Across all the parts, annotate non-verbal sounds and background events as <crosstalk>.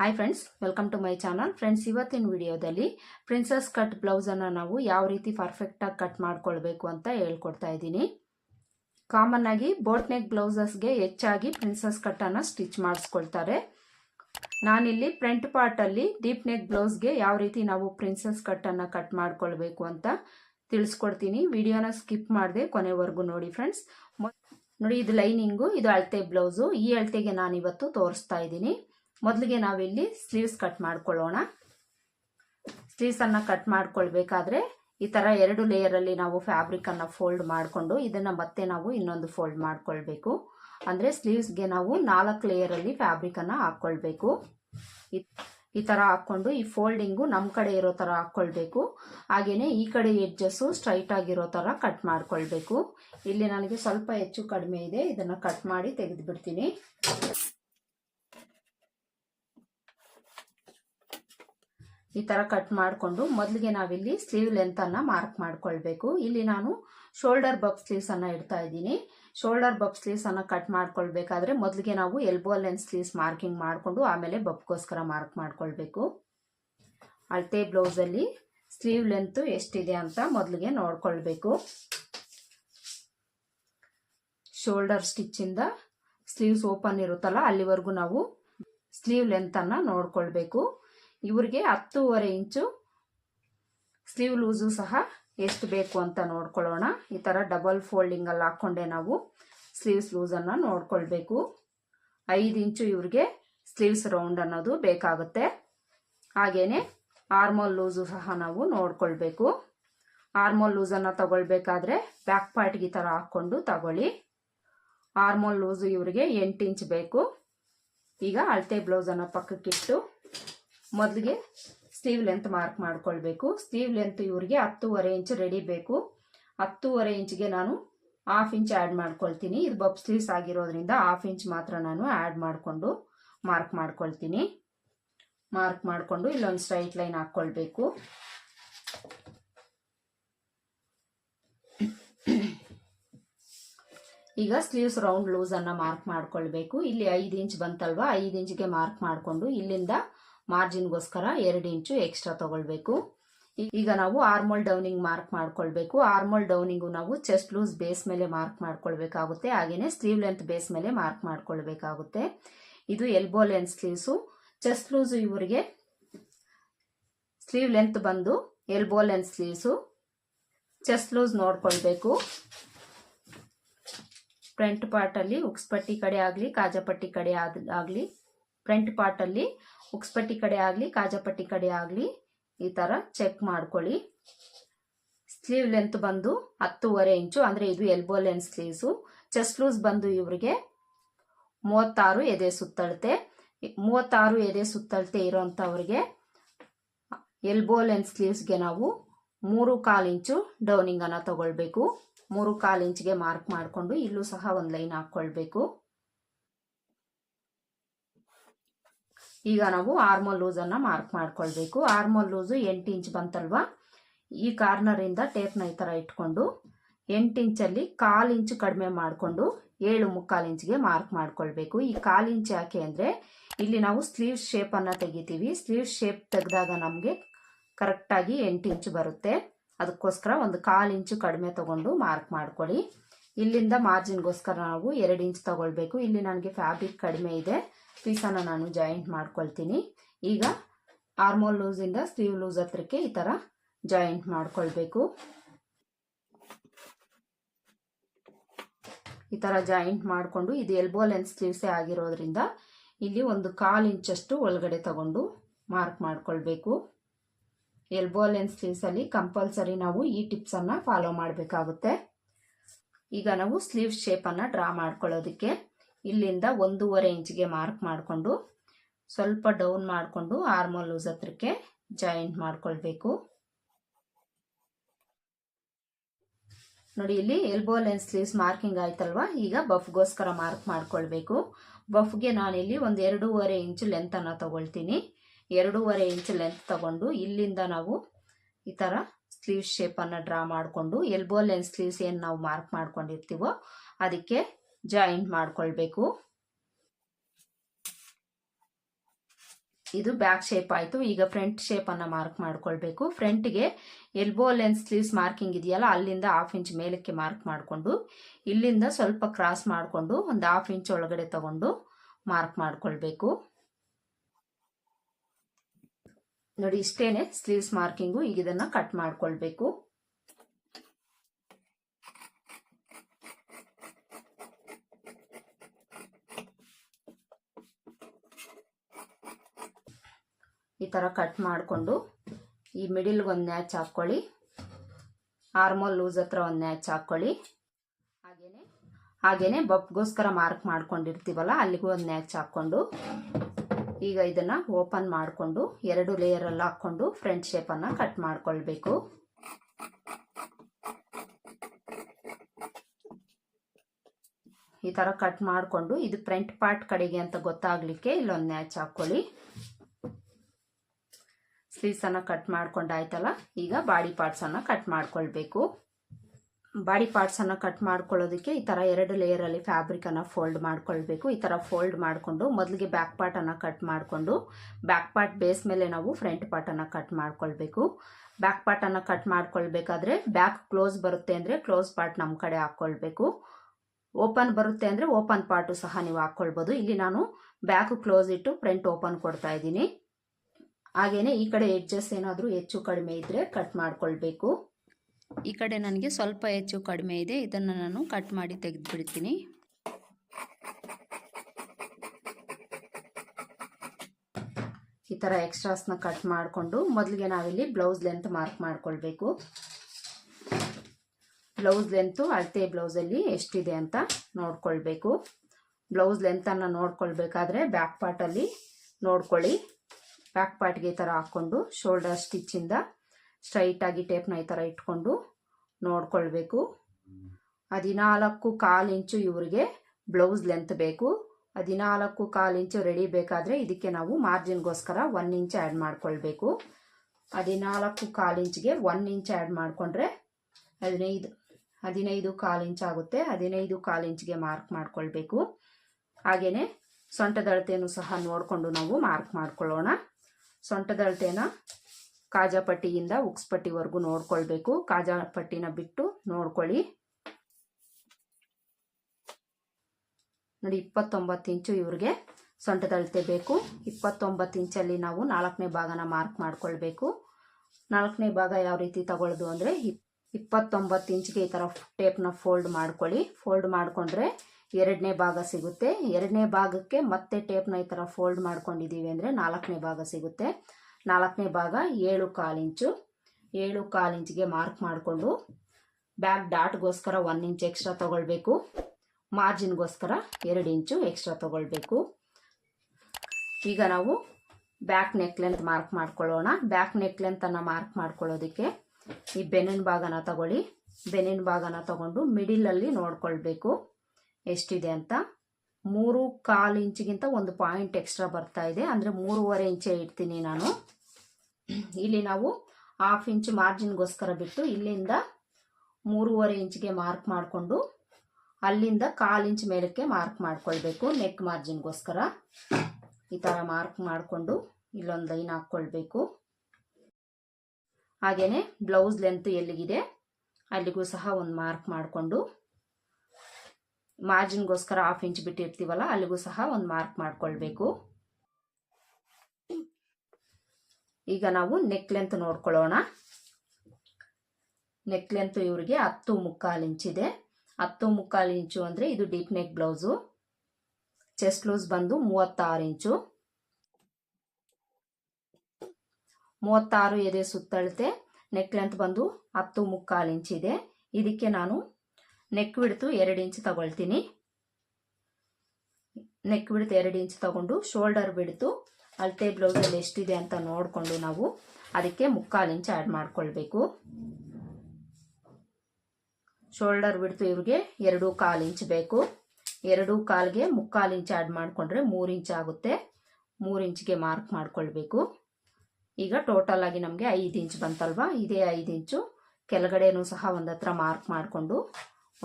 Hi friends welcome to my channel friends ಇವತ್ತಿನ ವಿಡಿಯೋದಲ್ಲಿ princess cut ಬ್ಲೌಸನ್ನು ನಾವು ಯಾವ ರೀತಿ ಪರ್ಫೆಕ್ಟಾಗಿ ಕಟ್ ಮಾಡ್ಕೊಳ್ಬೇಕು ಅಂತ ಹೇಳ್ಕೊಡ್ತಾ ಇದ್ದೀನಿ. ಕಾಮನ್ ಆಗಿ ಬೋಟ್ ನೆಕ್ ಬ್ಲೌಸಸ್ಗೆ ಹೆಚ್ಚಾಗಿ ಪ್ರಿನ್ಸಸ್ ಕಟ್ಟನ್ನು ಸ್ಟಿಚ್ ಮಾಡಿಸ್ಕೊಳ್ತಾರೆ. ನಾನಿಲ್ಲಿ ಫ್ರಂಟ್ ಪಾರ್ಟಲ್ಲಿ ಡೀಪ್ ನೆಕ್ ಬ್ಲೌಸ್ಗೆ ಯಾವ ರೀತಿ ನಾವು ಪ್ರಿನ್ಸಸ್ ಕಟ್ಟನ್ನು ಕಟ್ ಮಾಡ್ಕೊಳ್ಬೇಕು ಅಂತ ತಿಳಿಸ್ಕೊಡ್ತೀನಿ. ವಿಡಿಯೋನ ಸ್ಕಿಪ್ ಮಾಡದೆ ಕೊನೆವರೆಗೂ ನೋಡಿ ಫ್ರೆಂಡ್ಸ್ ನೋಡಿ, ಇದು ಲೈನಿಂಗು ಇದು ಅಳತೆ ಬ್ಲೌಸು ಈ ಅಳತೆಗೆ ನಾನಿವತ್ತು ತೋರಿಸ್ತಾ ಇದ್ದೀನಿ. ಮೊದಲಿಗೆ ನಾವಿಲ್ಲಿ ಸ್ಲೀವ್ಸ್ ಕಟ್ ಮಾಡ್ಕೊಳ್ಳೋಣ. ಸ್ಲೀವ್ಸನ್ನು ಕಟ್ ಮಾಡ್ಕೊಳ್ಬೇಕಾದ್ರೆ ಈ ಥರ ಎರಡು ಲೇಯರಲ್ಲಿ ನಾವು ಫ್ಯಾಬ್ರಿಕನ್ನು ಫೋಲ್ಡ್ ಮಾಡಿಕೊಂಡು ಇದನ್ನು ಮತ್ತೆ ನಾವು ಇನ್ನೊಂದು ಫೋಲ್ಡ್ ಮಾಡ್ಕೊಳ್ಬೇಕು. ಅಂದರೆ ಸ್ಲೀವ್ಸ್ಗೆ ನಾವು ನಾಲ್ಕು ಲೇಯರಲ್ಲಿ ಫ್ಯಾಬ್ರಿಕನ್ನು ಹಾಕ್ಕೊಳ್ಬೇಕು ಈ ಥರ ಹಾಕ್ಕೊಂಡು ಈ ಫೋಲ್ಡಿಂಗು ನಮ್ಮ ಕಡೆ ಇರೋ ಥರ ಹಾಕ್ಕೊಳ್ಬೇಕು ಹಾಗೆಯೇ ಈ ಕಡೆ ಎಡ್ಜಸ್ಸು ಸ್ಟ್ರೈಟ್ ಆಗಿರೋ ಥರ ಕಟ್ ಮಾಡ್ಕೊಳ್ಬೇಕು. ಇಲ್ಲಿ ನನಗೆ ಸ್ವಲ್ಪ ಹೆಚ್ಚು ಕಡಿಮೆ ಇದೆ. ಇದನ್ನು ಕಟ್ ಮಾಡಿ ತೆಗೆದು ಈ ಥರ ಕಟ್ ಮಾಡಿಕೊಂಡು ಮೊದಲಿಗೆ ನಾವಿಲ್ಲಿ ಸ್ಲೀವ್ ಲೆಂತನ್ನು ಮಾರ್ಕ್ ಮಾಡ್ಕೊಳ್ಬೇಕು. ಇಲ್ಲಿ ನಾನು ಶೋಲ್ಡರ್ ಬಬ್ ಸ್ಲೀವ್ಸನ್ನು ಇಡ್ತಾ ಇದ್ದೀನಿ. ಶೋಲ್ಡರ್ ಬಬ್ ಸ್ಲೀವ್ಸನ್ನು ಕಟ್ ಮಾಡ್ಕೊಳ್ಬೇಕಾದ್ರೆ ಮೊದಲಿಗೆ ನಾವು ಎಲ್ಬೋ ಲೆಂತ್ ಸ್ಲೀವ್ಸ್ ಮಾರ್ಕಿಂಗ್ ಮಾಡಿಕೊಂಡು ಆಮೇಲೆ ಬಬ್ಗೋಸ್ಕರ ಮಾರ್ಕ್ ಮಾಡ್ಕೊಳ್ಬೇಕು. ಅಳತೆ ಬ್ಲೌಸಲ್ಲಿ ಸ್ಲೀವ್ ಲೆಂತು ಎಷ್ಟಿದೆ ಅಂತ ಮೊದಲಿಗೆ ನೋಡ್ಕೊಳ್ಬೇಕು. ಶೋಲ್ಡರ್ ಸ್ಟಿಚ್ಚಿಂದ ಸ್ಲೀವ್ಸ್ ಓಪನ್ ಇರುತ್ತಲ್ಲ, ಅಲ್ಲಿವರೆಗೂ ನಾವು ಸ್ಲೀವ್ ಲೆಂತನ್ನು ನೋಡ್ಕೊಳ್ಬೇಕು. ಇವ್ರಿಗೆ ಹತ್ತೂವರೆ ಇಂಚು ಸ್ಲೀವ್ ಲೂಸು ಸಹ ಎಷ್ಟು ಬೇಕು ಅಂತ ನೋಡ್ಕೊಳ್ಳೋಣ. ಈ ಥರ ಡಬಲ್ ಫೋಲ್ಡಿಂಗಲ್ಲಿ ಹಾಕ್ಕೊಂಡೆ ನಾವು ಸ್ಲೀವ್ಸ್ ಲೂಸನ್ನು ನೋಡ್ಕೊಳ್ಬೇಕು. ಐದು ಇಂಚು ಇವ್ರಿಗೆ ಸ್ಲೀವ್ಸ್ ರೌಂಡ್ ಅನ್ನೋದು ಬೇಕಾಗುತ್ತೆ. ಹಾಗೇ ಆರ್ಮೋಲ್ ಲೂಸು ಸಹ ನಾವು ನೋಡ್ಕೊಳ್ಬೇಕು. ಆರ್ಮೋಲ್ ಲೂಸನ್ನು ತಗೊಳ್ಬೇಕಾದ್ರೆ ಬ್ಯಾಕ್ ಪಾರ್ಟ್ಗೆ ಈ ಥರ ಹಾಕ್ಕೊಂಡು ತಗೊಳ್ಳಿ. ಆರ್ಮೋಲ್ ಲೂಸು ಇವರಿಗೆ ಎಂಟು ಇಂಚ್ ಬೇಕು. ಈಗ ಅಳತೆ ಬ್ಲೌಸನ್ನು ಪಕ್ಕಕ್ಕಿಟ್ಟು ಮೊದಲಿಗೆ ಸ್ಲೀವ್ ಲೆಂತ್ ಮಾರ್ಕ್ ಮಾಡ್ಕೊಳ್ಬೇಕು. ಸ್ಲೀವ್ ಲೆಂತ್ ಇವ್ರಿಗೆ ಹತ್ತೂವರೆ ಇಂಚ್ ರೆಡಿ ಬೇಕು. ಹತ್ತೂವರೆ ಇಂಚ್ಗೆ ನಾನು ಹಾಫ್ ಇಂಚ್ ಆ್ಯಡ್ ಮಾಡ್ಕೊಳ್ತೀನಿ. ಇದು ಬಬ್ ಸ್ಲೀವ್ಸ್ ಆಗಿರೋದ್ರಿಂದ ಹಾಫ್ ಇಂಚ್ ಮಾತ್ರ ನಾನು ಆ್ಯಡ್ ಮಾಡಿಕೊಂಡು ಮಾರ್ಕ್ ಮಾಡ್ಕೊಳ್ತೀನಿ. ಮಾರ್ಕ್ ಮಾಡಿಕೊಂಡು ಇಲ್ಲೊಂದು ಸ್ಟ್ರೈಟ್ ಲೈನ್ ಹಾಕ್ಕೊಳ್ಬೇಕು. ಈಗ ಸ್ಲೀವ್ಸ್ ರೌಂಡ್ ಲೂಸನ್ನು ಮಾರ್ಕ್ ಮಾಡ್ಕೊಳ್ಬೇಕು. ಇಲ್ಲಿ ಐದು ಇಂಚ್ ಬಂತಲ್ವಾ? ಐದು ಇಂಚ್ಗೆ ಮಾರ್ಕ್ ಮಾಡಿಕೊಂಡು ಇಲ್ಲಿಂದ ಮಾರ್ಜಿನ್ಗೋಸ್ಕರ ಎರಡು ಇಂಚು ಎಕ್ಸ್ಟ್ರಾ ತಗೊಳ್ಬೇಕು. ಈಗ ನಾವು ಆರ್ಮೋಲ್ ಡೌನಿಂಗ್ ಮಾರ್ಕ್ ಮಾಡ್ಕೊಳ್ಬೇಕು. ಆರ್ಮೋಲ್ ಡೌನಿಂಗು ನಾವು ಚೆಸ್ಟ್ ಲೂಸ್ ಬೇಸ್ ಮೇಲೆ ಮಾರ್ಕ್ ಮಾಡ್ಕೊಳ್ಬೇಕಾಗುತ್ತೆ. ಹಾಗೆಯೇ ಸ್ಲೀವ್ ಲೆಂತ್ ಬೇಸ್ ಮೇಲೆ ಮಾರ್ಕ್ ಮಾಡ್ಕೊಳ್ಬೇಕಾಗುತ್ತೆ. ಇದು elbow length sleeves. Chest loose ಇವರಿಗೆ ಸ್ಲೀವ್ ಲೆಂತ್ ಬಂದು elbow length sleeves. Chest loose ನೋಡ್ಕೊಳ್ಬೇಕು. ಫ್ರಂಟ್ ಪಾರ್ಟಲ್ಲಿ ಉಕ್ಸ್ಪಟ್ಟಿ ಕಡೆ ಆಗಲಿ ಕಾಜಪಟ್ಟಿ ಕಡೆ ಆಗಲಿ, ಫ್ರಂಟ್ ಪಾರ್ಟಲ್ಲಿ ಉಕ್ಸ್ಪಟ್ಟಿ ಕಡೆ ಆಗಲಿ, ಕಾಜಪಟ್ಟಿ ಕಡೆ ಆಗಲಿ, ಈ ಥರ ಚೆಕ್ ಮಾಡ್ಕೊಳ್ಳಿ. ಸ್ಲೀವ್ ಲೆಂತ್ ಬಂದು ಹತ್ತೂವರೆ ಇಂಚು, ಅಂದರೆ ಇದು elbow length sleeves chest loose ಬಂದು ಇವರಿಗೆ ಮೂವತ್ತಾರು ಎದೆ ಸುತ್ತಳತೆ. ಮೂವತ್ತಾರು ಎದೆ ಸುತ್ತಳತೆ ಇರೋಂಥವ್ರಿಗೆ ಎಲ್ಬೋ ಲೆಂತ್ ಸ್ಲೀವ್ಸ್ಗೆ ನಾವು ಮೂರು ಕಾಲು ಇಂಚು ಡೌನಿಂಗನ್ನು ತಗೊಳ್ಬೇಕು. ಮೂರು ಕಾಲು ಇಂಚ್ಗೆ ಮಾರ್ಕ್ ಮಾಡಿಕೊಂಡು ಇಲ್ಲೂ ಸಹ ಒಂದು ಲೈನ್ ಹಾಕ್ಕೊಳ್ಬೇಕು. ಈಗ ನಾವು ಆರ್ಮೋಲ್ ಲೂಸನ್ನು ಮಾರ್ಕ್ ಮಾಡ್ಕೊಳ್ಬೇಕು. ಆರ್ಮೋಲ್ ಲೂಸು ಎಂಟು ಇಂಚ್ ಬಂತಲ್ವಾ? ಈ ಕಾರ್ನರಿಂದ ಟೇಪ್ನ ಈ ಥರ ಇಟ್ಕೊಂಡು ಎಂಟು ಇಂಚಲ್ಲಿ ಕಾಲು ಇಂಚು ಕಡಿಮೆ ಮಾಡಿಕೊಂಡು ಏಳು ಮುಕ್ಕಾಲು ಇಂಚ್ಗೆ ಮಾರ್ಕ್ ಮಾಡ್ಕೊಳ್ಬೇಕು. ಈ ಕಾಲು ಇಂಚ್ ಯಾಕೆ ಅಂದರೆ ಇಲ್ಲಿ ನಾವು ಸ್ಲೀವ್ ಶೇಪನ್ನು ತೆಗಿತೀವಿ. ಸ್ಲೀವ್ ಶೇಪ್ ತೆಗೆದಾಗ ನಮಗೆ ಕರೆಕ್ಟಾಗಿ ಎಂಟು ಇಂಚು ಬರುತ್ತೆ. ಅದಕ್ಕೋಸ್ಕರ ಒಂದು ಕಾಲು ಇಂಚು ಕಡಿಮೆ ತಗೊಂಡು ಮಾರ್ಕ್ ಮಾಡ್ಕೊಳ್ಳಿ. ಇಲ್ಲಿಂದ ಮಾರ್ಜಿನ್ಗೋಸ್ಕರ ನಾವು ಎರಡು ಇಂಚ್ ತಗೊಳ್ಬೇಕು. ಇಲ್ಲಿ ನನಗೆ ಫ್ಯಾಬ್ರಿಕ್ ಕಡಿಮೆ ಇದೆ. ಪೀಸನ್ನು ನಾನು ಜಾಯಿಂಟ್ ಮಾಡ್ಕೊಳ್ತೀನಿ. ಈಗ ಆರ್ಮೋಲ್ ಲೂಸಿಂದ ಸ್ಲೀವ್ ಲೂಸ್ ಹತ್ರಕ್ಕೆ ಈ ಥರ ಜಾಯಿಂಟ್ ಮಾಡ್ಕೊಳ್ಬೇಕು. ಈ ಥರ ಜಾಯಿಂಟ್ ಮಾಡಿಕೊಂಡು ಇದು ಎಲ್ಬೋ ಲೆಂತ್ ಸ್ಲೀವ್ಸೇ ಆಗಿರೋದ್ರಿಂದ ಇಲ್ಲಿ ಒಂದು ಕಾಲು ಇಂಚಷ್ಟು ಒಳಗಡೆ ತಗೊಂಡು ಮಾರ್ಕ್ ಮಾಡ್ಕೊಳ್ಬೇಕು. ಎಲ್ಬೋ ಲೆಂತ್ ಸ್ಲೀವ್ಸಲ್ಲಿ ಕಂಪಲ್ಸರಿ ನಾವು ಈ ಟಿಪ್ಸನ್ನು ಫಾಲೋ ಮಾಡಬೇಕಾಗುತ್ತೆ. ಈಗ ನಾವು ಸ್ಲೀವ್ ಶೇಪನ್ನು ಡ್ರಾ ಮಾಡ್ಕೊಳ್ಳೋದಕ್ಕೆ. ಇಲ್ಲಿಂದ ಒಂದೂವರೆ ಇಂಚಿಗೆ ಮಾರ್ಕ್ ಮಾಡಿಕೊಂಡು ಸ್ವಲ್ಪ ಡೌನ್ ಮಾಡಿಕೊಂಡು ಆರ್ಮೋಲ್ ಲೂಸ್ ಹತ್ರಕ್ಕೆ ಜಾಯಿಂಟ್ ಮಾಡ್ಕೊಳ್ಬೇಕು. ನೋಡಿ ಇಲ್ಲಿ ಎಲ್ಬೋ ಲೆನ್ಸ್ ಸ್ಲೀವ್ಸ್ ಮಾರ್ಕಿಂಗ್ ಆಯ್ತಲ್ವಾ? ಈಗ ಬಫ್ಗೋಸ್ಕರ ಮಾರ್ಕ್ ಮಾಡ್ಕೊಳ್ಬೇಕು. ಬಫ್ಗೆ ನಾನಿಲ್ಲಿ ಒಂದು ಎರಡೂವರೆ ಇಂಚು ಲೆಂತನ್ನು ತಗೊಳ್ತೀನಿ. ಎರಡೂವರೆ ಇಂಚು ಲೆಂತ್ ತಗೊಂಡು ಇಲ್ಲಿಂದ ನಾವು ಈ ಥರ ಸ್ಲೀವ್ ಶೇಪನ್ನು ಡ್ರಾ ಮಾಡಿಕೊಂಡು ಎಲ್ಬೋ ಲೆನ್ಸ್ ಸ್ಲೀವ್ಸ್ ಏನು ನಾವು ಮಾರ್ಕ್ ಮಾಡ್ಕೊಂಡಿರ್ತೀವೋ ಅದಕ್ಕೆ ಜಾಯಿಂಟ್ ಮಾಡ್ಕೊಳ್ಬೇಕು. ಇದು ಬ್ಯಾಕ್ ಶೇಪ್ ಆಯಿತು. ಈಗ ಫ್ರಂಟ್ ಶೇಪನ್ನು ಮಾರ್ಕ್ ಮಾಡ್ಕೊಳ್ಬೇಕು. ಫ್ರಂಟ್ಗೆ ಎಲ್ಬೋ ಲೆನ್ ಸ್ಲೀವ್ಸ್ ಮಾರ್ಕಿಂಗ್ ಇದೆಯಲ್ಲ, ಅಲ್ಲಿಂದ ಹಾಫ್ ಇಂಚ್ ಮೇಲಕ್ಕೆ ಮಾರ್ಕ್ ಮಾಡಿಕೊಂಡು, ಇಲ್ಲಿಂದ ಸ್ವಲ್ಪ ಕ್ರಾಸ್ ಮಾಡಿಕೊಂಡು, ಒಂದು ಹಾಫ್ ಇಂಚ್ ಒಳಗಡೆ ತಗೊಂಡು ಮಾರ್ಕ್ ಮಾಡಿಕೊಳ್ಬೇಕು. ನೋಡಿ, ಇಷ್ಟೇನೆ ಸ್ಲೀವ್ಸ್ ಮಾರ್ಕಿಂಗು. ಈಗ ಇದನ್ನು ಕಟ್ ಮಾಡ್ಕೊಳ್ಬೇಕು. ಈ ಥರ ಕಟ್ ಮಾಡಿಕೊಂಡು ಈ ಮಿಡಿಲ್ಗೆ ಒಂದು ನ್ಯಾಚ್ ಹಾಕ್ಕೊಳ್ಳಿ ಆರ್ಮೋಲ್ ಲೂಸ್ ಹತ್ರ ಒಂದು ನ್ಯಾಚ್ ಹಾಕ್ಕೊಳ್ಳಿ ಹಾಗೇನೆ ಹಾಗೇನೆ ಬಪ್ಗೋಸ್ಕರ ಮಾರ್ಕ್ ಮಾಡ್ಕೊಂಡಿರ್ತೀವಲ್ಲ, ಅಲ್ಲಿಗೂ ಒಂದು ನ್ಯಾಚ್ ಹಾಕ್ಕೊಂಡು ಈಗ ಇದನ್ನು ಓಪನ್ ಮಾಡಿಕೊಂಡು ಎರಡು ಲೇಯರಲ್ಲಿ ಹಾಕ್ಕೊಂಡು ಫ್ರಂಟ್ ಶೇಪನ್ನು ಕಟ್ ಮಾಡ್ಕೊಳ್ಬೇಕು. ಈ ಥರ ಕಟ್ ಮಾಡಿಕೊಂಡು ಇದು ಫ್ರಂಟ್ ಪಾರ್ಟ್ ಕಡೆಗೆ ಅಂತ ಗೊತ್ತಾಗಲಿಕ್ಕೆ ಇಲ್ಲೊಂದು ನ್ಯಾಚ್ ಹಾಕ್ಕೊಳ್ಳಿ ಸ್ಲೀವ್ಸನ್ನು ಕಟ್ ಮಾಡ್ಕೊಂಡಾಯ್ತಲ್ಲ, ಈಗ ಬಾಡಿ ಪಾರ್ಟ್ಸನ್ನು ಕಟ್ ಮಾಡ್ಕೊಳ್ಬೇಕು. ಬಾಡಿ ಪಾರ್ಟ್ಸನ್ನು ಕಟ್ ಮಾಡ್ಕೊಳ್ಳೋದಕ್ಕೆ ಈ ಥರ ಎರಡು ಲೇಯರಲ್ಲಿ ಫ್ಯಾಬ್ರಿಕನ್ನು ಫೋಲ್ಡ್ ಮಾಡ್ಕೊಳ್ಬೇಕು. ಈ ಥರ ಫೋಲ್ಡ್ ಮಾಡಿಕೊಂಡು ಮೊದಲಿಗೆ ಬ್ಯಾಕ್ ಪಾರ್ಟನ್ನು ಕಟ್ ಮಾಡಿಕೊಂಡು ಬ್ಯಾಕ್ ಪಾರ್ಟ್ ಬೇಸ್ ಮೇಲೆ ನಾವು ಫ್ರಂಟ್ ಪಾರ್ಟನ್ನು ಕಟ್ ಮಾಡ್ಕೊಳ್ಬೇಕು. ಬ್ಯಾಕ್ ಪಾರ್ಟನ್ನು ಕಟ್ ಮಾಡ್ಕೊಳ್ಬೇಕಾದ್ರೆ ಬ್ಯಾಕ್ ಕ್ಲೋಸ್ ಬರುತ್ತೆ ಅಂದರೆ ಕ್ಲೋಸ್ ಪಾರ್ಟ್ ನಮ್ಮ ಕಡೆ ಹಾಕ್ಕೊಳ್ಬೇಕು ಓಪನ್ ಬರುತ್ತೆ ಅಂದರೆ ಓಪನ್ ಪಾರ್ಟು ಸಹ ನೀವು ಹಾಕ್ಕೊಳ್ಬೋದು ಇಲ್ಲಿ ನಾನು ಬ್ಯಾಕ್ ಕ್ಲೋಸ್ ಇಟ್ಟು ಫ್ರಂಟ್ ಓಪನ್ ಕೊಡ್ತಾ ಇದ್ದೀನಿ. ಹಾಗೆಯೇ ಈ ಕಡೆ ಎಡ್ಜಸ್ ಏನಾದರೂ ಹೆಚ್ಚು ಕಡಿಮೆ ಇದ್ದರೆ ಕಟ್ ಮಾಡ್ಕೊಳ್ಬೇಕು. ಈ ಕಡೆ ನನಗೆ ಸ್ವಲ್ಪ ಹೆಚ್ಚು ಕಡಿಮೆ ಇದೆ ಇದನ್ನು ನಾನು ಕಟ್ ಮಾಡಿ ತೆಗೆದುಬಿಡ್ತೀನಿ. ಈ ಥರ ಎಕ್ಸ್ಟ್ರಾಸ್ನ ಕಟ್ ಮಾಡಿಕೊಂಡು ಮೊದಲಿಗೆ ನಾವಿಲ್ಲಿ ಬ್ಲೌಸ್ ಲೆಂತ್ ಮಾರ್ಕ್ ಮಾಡ್ಕೊಳ್ಬೇಕು. ಬ್ಲೌಸ್ ಲೆಂತು ಅಳತೆ ಬ್ಲೌಸಲ್ಲಿ ಎಷ್ಟಿದೆ ಅಂತ ನೋಡ್ಕೊಳ್ಬೇಕು. ಬ್ಲೌಸ್ ಲೆಂತನ್ನು ನೋಡ್ಕೊಳ್ಬೇಕಾದ್ರೆ ಬ್ಯಾಕ್ ಪಾರ್ಟಲ್ಲಿ ನೋಡ್ಕೊಳ್ಳಿ. ಬ್ಯಾಕ್ ಪಾರ್ಟ್ಗೆ ಈ ಥರ ಹಾಕ್ಕೊಂಡು ಶೋಲ್ಡರ್ ಸ್ಟಿಚ್ಚಿಂದ ಸ್ಟ್ರೈಟಾಗಿ ಟೇಪ್ನ ಈ ಥರ ಇಟ್ಕೊಂಡು ನೋಡ್ಕೊಳ್ಬೇಕು. ಹದಿನಾಲ್ಕು ಕಾಲು ಇಂಚು ಇವರಿಗೆ ಬ್ಲೌಸ್ ಲೆಂತ್ ಬೇಕು. ಹದಿನಾಲ್ಕು ಕಾಲು ಇಂಚು ರೆಡಿ ಬೇಕಾದರೆ ಇದಕ್ಕೆ ನಾವು ಮಾರ್ಜಿನ್ಗೋಸ್ಕರ ಒನ್ ಇಂಚ್ ಆ್ಯಡ್ ಮಾಡ್ಕೊಳ್ಬೇಕು. ಹದಿನಾಲ್ಕು ಕಾಲು ಇಂಚ್ಗೆ ಒನ್ ಇಂಚ್ ಆ್ಯಡ್ ಮಾಡಿಕೊಂಡ್ರೆ ಹದಿನೈದು ಹದಿನೈದು ಕಾಲು ಇಂಚ್ ಆಗುತ್ತೆ. ಹದಿನೈದು ಕಾಲು ಇಂಚ್ಗೆ ಮಾರ್ಕ್ ಮಾಡ್ಕೊಳ್ಬೇಕು. ಹಾಗೆಯೇ ಸೊಂಟದಳತೆಯನ್ನು ಸಹ ನೋಡಿಕೊಂಡು ನಾವು ಮಾರ್ಕ್ ಮಾಡ್ಕೊಳ್ಳೋಣ. ಸೊಂಟದಳತೆನ ಕಾಜಾಪಟ್ಟಿಯಿಂದ ಉಕ್ಸ್ಪಟ್ಟಿವರೆಗೂ ನೋಡ್ಕೊಳ್ಬೇಕು. ಕಾಜಾಪಟ್ಟಿನ ಬಿಟ್ಟು ನೋಡ್ಕೊಳ್ಳಿ. ನೋಡಿ, ಇಪ್ಪತ್ತೊಂಬತ್ತು ಇಂಚು ಇವ್ರಿಗೆ ಸೊಂಟದಳತೆ ಬೇಕು. ಇಪ್ಪತ್ತೊಂಬತ್ತು ಇಂಚಲ್ಲಿ ನಾವು ನಾಲ್ಕನೇ ಭಾಗನ ಮಾರ್ಕ್ ಮಾಡ್ಕೊಳ್ಬೇಕು. ನಾಲ್ಕನೇ ಭಾಗ ಯಾವ ರೀತಿ ತಗೊಳ್ಳೋದು ಅಂದರೆ ಇಪ್ಪತ್ತೊಂಬತ್ತು ಇಂಚ್ಗೆ ಈ ಥರ ಟೇಪ್ನ ಫೋಲ್ಡ್ ಮಾಡ್ಕೊಳ್ಳಿ. ಫೋಲ್ಡ್ ಮಾಡಿಕೊಂಡ್ರೆ ಎರಡನೇ ಭಾಗ ಸಿಗುತ್ತೆ. ಎರಡನೇ ಭಾಗಕ್ಕೆ ಮತ್ತೆ ಟೇಪ್ನ ಈ ಥರ ಫೋಲ್ಡ್ ಮಾಡ್ಕೊಂಡಿದ್ದೀವಿ ಅಂದರೆ ನಾಲ್ಕನೇ ಭಾಗ ಸಿಗುತ್ತೆ. ನಾಲ್ಕನೇ ಭಾಗ ಏಳು ಕಾಲು ಇಂಚು. ಏಳು ಕಾಲು ಇಂಚಿಗೆ ಮಾರ್ಕ್ ಮಾಡಿಕೊಂಡು ಬ್ಯಾಕ್ ಡಾಟ್ಗೋಸ್ಕರ ಒನ್ ಇಂಚ್ ಎಕ್ಸ್ಟ್ರಾ ತೊಗೊಳ್ಬೇಕು. ಮಾರ್ಜಿನ್ಗೋಸ್ಕರ ಎರಡು ಇಂಚು ಎಕ್ಸ್ಟ್ರಾ ತೊಗೊಳ್ಬೇಕು. ಈಗ ನಾವು ಬ್ಯಾಕ್ ನೆಕ್ ಲೆಂತ್ ಮಾರ್ಕ್ ಮಾಡ್ಕೊಳ್ಳೋಣ. ಬ್ಯಾಕ್ ನೆಕ್ ಲೆಂತನ್ನು ಮಾರ್ಕ್ ಮಾಡ್ಕೊಳ್ಳೋದಕ್ಕೆ ಈ ಬೆನ್ನಿನ ಭಾಗನ ತಗೊಳ್ಳಿ. ಬೆನ್ನಿನ ಭಾಗನ ತಗೊಂಡು ಮಿಡಿಲಲ್ಲಿ ನೋಡ್ಕೊಳ್ಬೇಕು. ಎಷ್ಟಿದೆ ಅಂತ? ಮೂರು ಕಾಲು ಇಂಚಿಗಿಂತ ಒಂದು ಪಾಯಿಂಟ್ ಎಕ್ಸ್ಟ್ರಾ ಬರ್ತಾ ಇದೆ. ಅಂದರೆ ಮೂರುವರೆ ಇಂಚೆ ಇಡ್ತೀನಿ ನಾನು. ಇಲ್ಲಿ ನಾವು ಹಾಫ್ ಇಂಚ್ ಮಾರ್ಜಿನ್ಗೋಸ್ಕರ ಬಿಟ್ಟು ಇಲ್ಲಿಂದ ಮೂರುವರೆ ಇಂಚ್ಗೆ ಮಾರ್ಕ್ ಮಾಡಿಕೊಂಡು ಅಲ್ಲಿಂದ ಕಾಲು ಇಂಚ್ ಮೇಲಕ್ಕೆ ಮಾರ್ಕ್ ಮಾಡ್ಕೊಳ್ಬೇಕು ನೆಕ್ ಮಾರ್ಜಿನ್ಗೋಸ್ಕರ ಈ ಥರ ಮಾರ್ಕ್ ಮಾಡಿಕೊಂಡು ಇಲ್ಲೊಂದು ಲೈನ್ ಹಾಕ್ಕೊಳ್ಬೇಕು. ಹಾಗೆಯೇ ಬ್ಲೌಸ್ ಲೆಂತ್ ಎಲ್ಲಿಗಿದೆ ಅಲ್ಲಿಗೂ ಸಹ ಒಂದು ಮಾರ್ಕ್ ಮಾಡಿಕೊಂಡು ಮಾರ್ಜಿನ್ಗೋಸ್ಕರ ಹಾಫ್ ಇಂಚ್ ಬಿಟ್ಟಿರ್ತೀವಲ್ಲ ಅಲ್ಲಿಗೂ ಸಹ ಒಂದು ಮಾರ್ಕ್ ಮಾಡ್ಕೊಳ್ಬೇಕು. ಈಗ ನಾವು ನೆಕ್ ಲೆಂತ್ ನೋಡ್ಕೊಳ್ಳೋಣ. ನೆಕ್ ಲೆಂತ್ ಇವರಿಗೆ ಹತ್ತು ಮುಕ್ಕಾಲು ಇಂಚಿದೆ ಹತ್ತು ಮುಕ್ಕಾಲು ಇಂಚು ಅಂದರೆ ಇದು deep neck blouse chest loose ಬಂದು ಮೂವತ್ತಾರು ಇಂಚು ಮೂವತ್ತಾರು ಎದೆ ಸುತ್ತಳತೆ. ನೆಕ್ ಲೆಂತ್ ಬಂದು ಹತ್ತು ಮುಕ್ಕಾಲು ಇಂಚಿದೆ ಇದಕ್ಕೆ ನಾನು ನೆಕ್ ಬಿಡ್ತು ಎರಡು ಇಂಚ್ ತಗೊಳ್ತೀನಿ. ನೆಕ್ ಬಿಡ್ತು ಎರಡು ಇಂಚ್ ತಗೊಂಡು ಶೋಲ್ಡರ್ ಬಿಡ್ತು ಅಳತೆ ಬ್ಲೌಸಲ್ಲಿ ಎಷ್ಟಿದೆ ಅಂತ ನೋಡಿಕೊಂಡು ನಾವು ಅದಕ್ಕೆ ಮುಕ್ಕಾಲು ಇಂಚ್ ಆ್ಯಡ್ ಮಾಡ್ಕೊಳ್ಬೇಕು. ಶೋಲ್ಡರ್ ಬಿಡ್ತು ಇವ್ರಿಗೆ ಎರಡು ಕಾಲು ಇಂಚ್ ಬೇಕು. ಎರಡು ಕಾಲ್ಗೆ ಮುಕ್ಕಾಲು ಇಂಚ್ ಆ್ಯಡ್ ಮಾಡಿಕೊಂಡ್ರೆ ಮೂರು ಇಂಚ್ ಆಗುತ್ತೆ. ಮೂರು ಇಂಚ್ಗೆ ಮಾರ್ಕ್ ಮಾಡ್ಕೊಳ್ಬೇಕು. ಈಗ ಟೋಟಲ್ ಆಗಿ ನಮಗೆ ಐದು ಇಂಚ್ ಬಂತಲ್ವಾ? ಇದೇ ಐದು ಇಂಚು ಕೆಳಗಡೆನೂ ಸಹ ಒಂದು ಹತ್ರ ಮಾರ್ಕ್ ಮಾಡಿಕೊಂಡು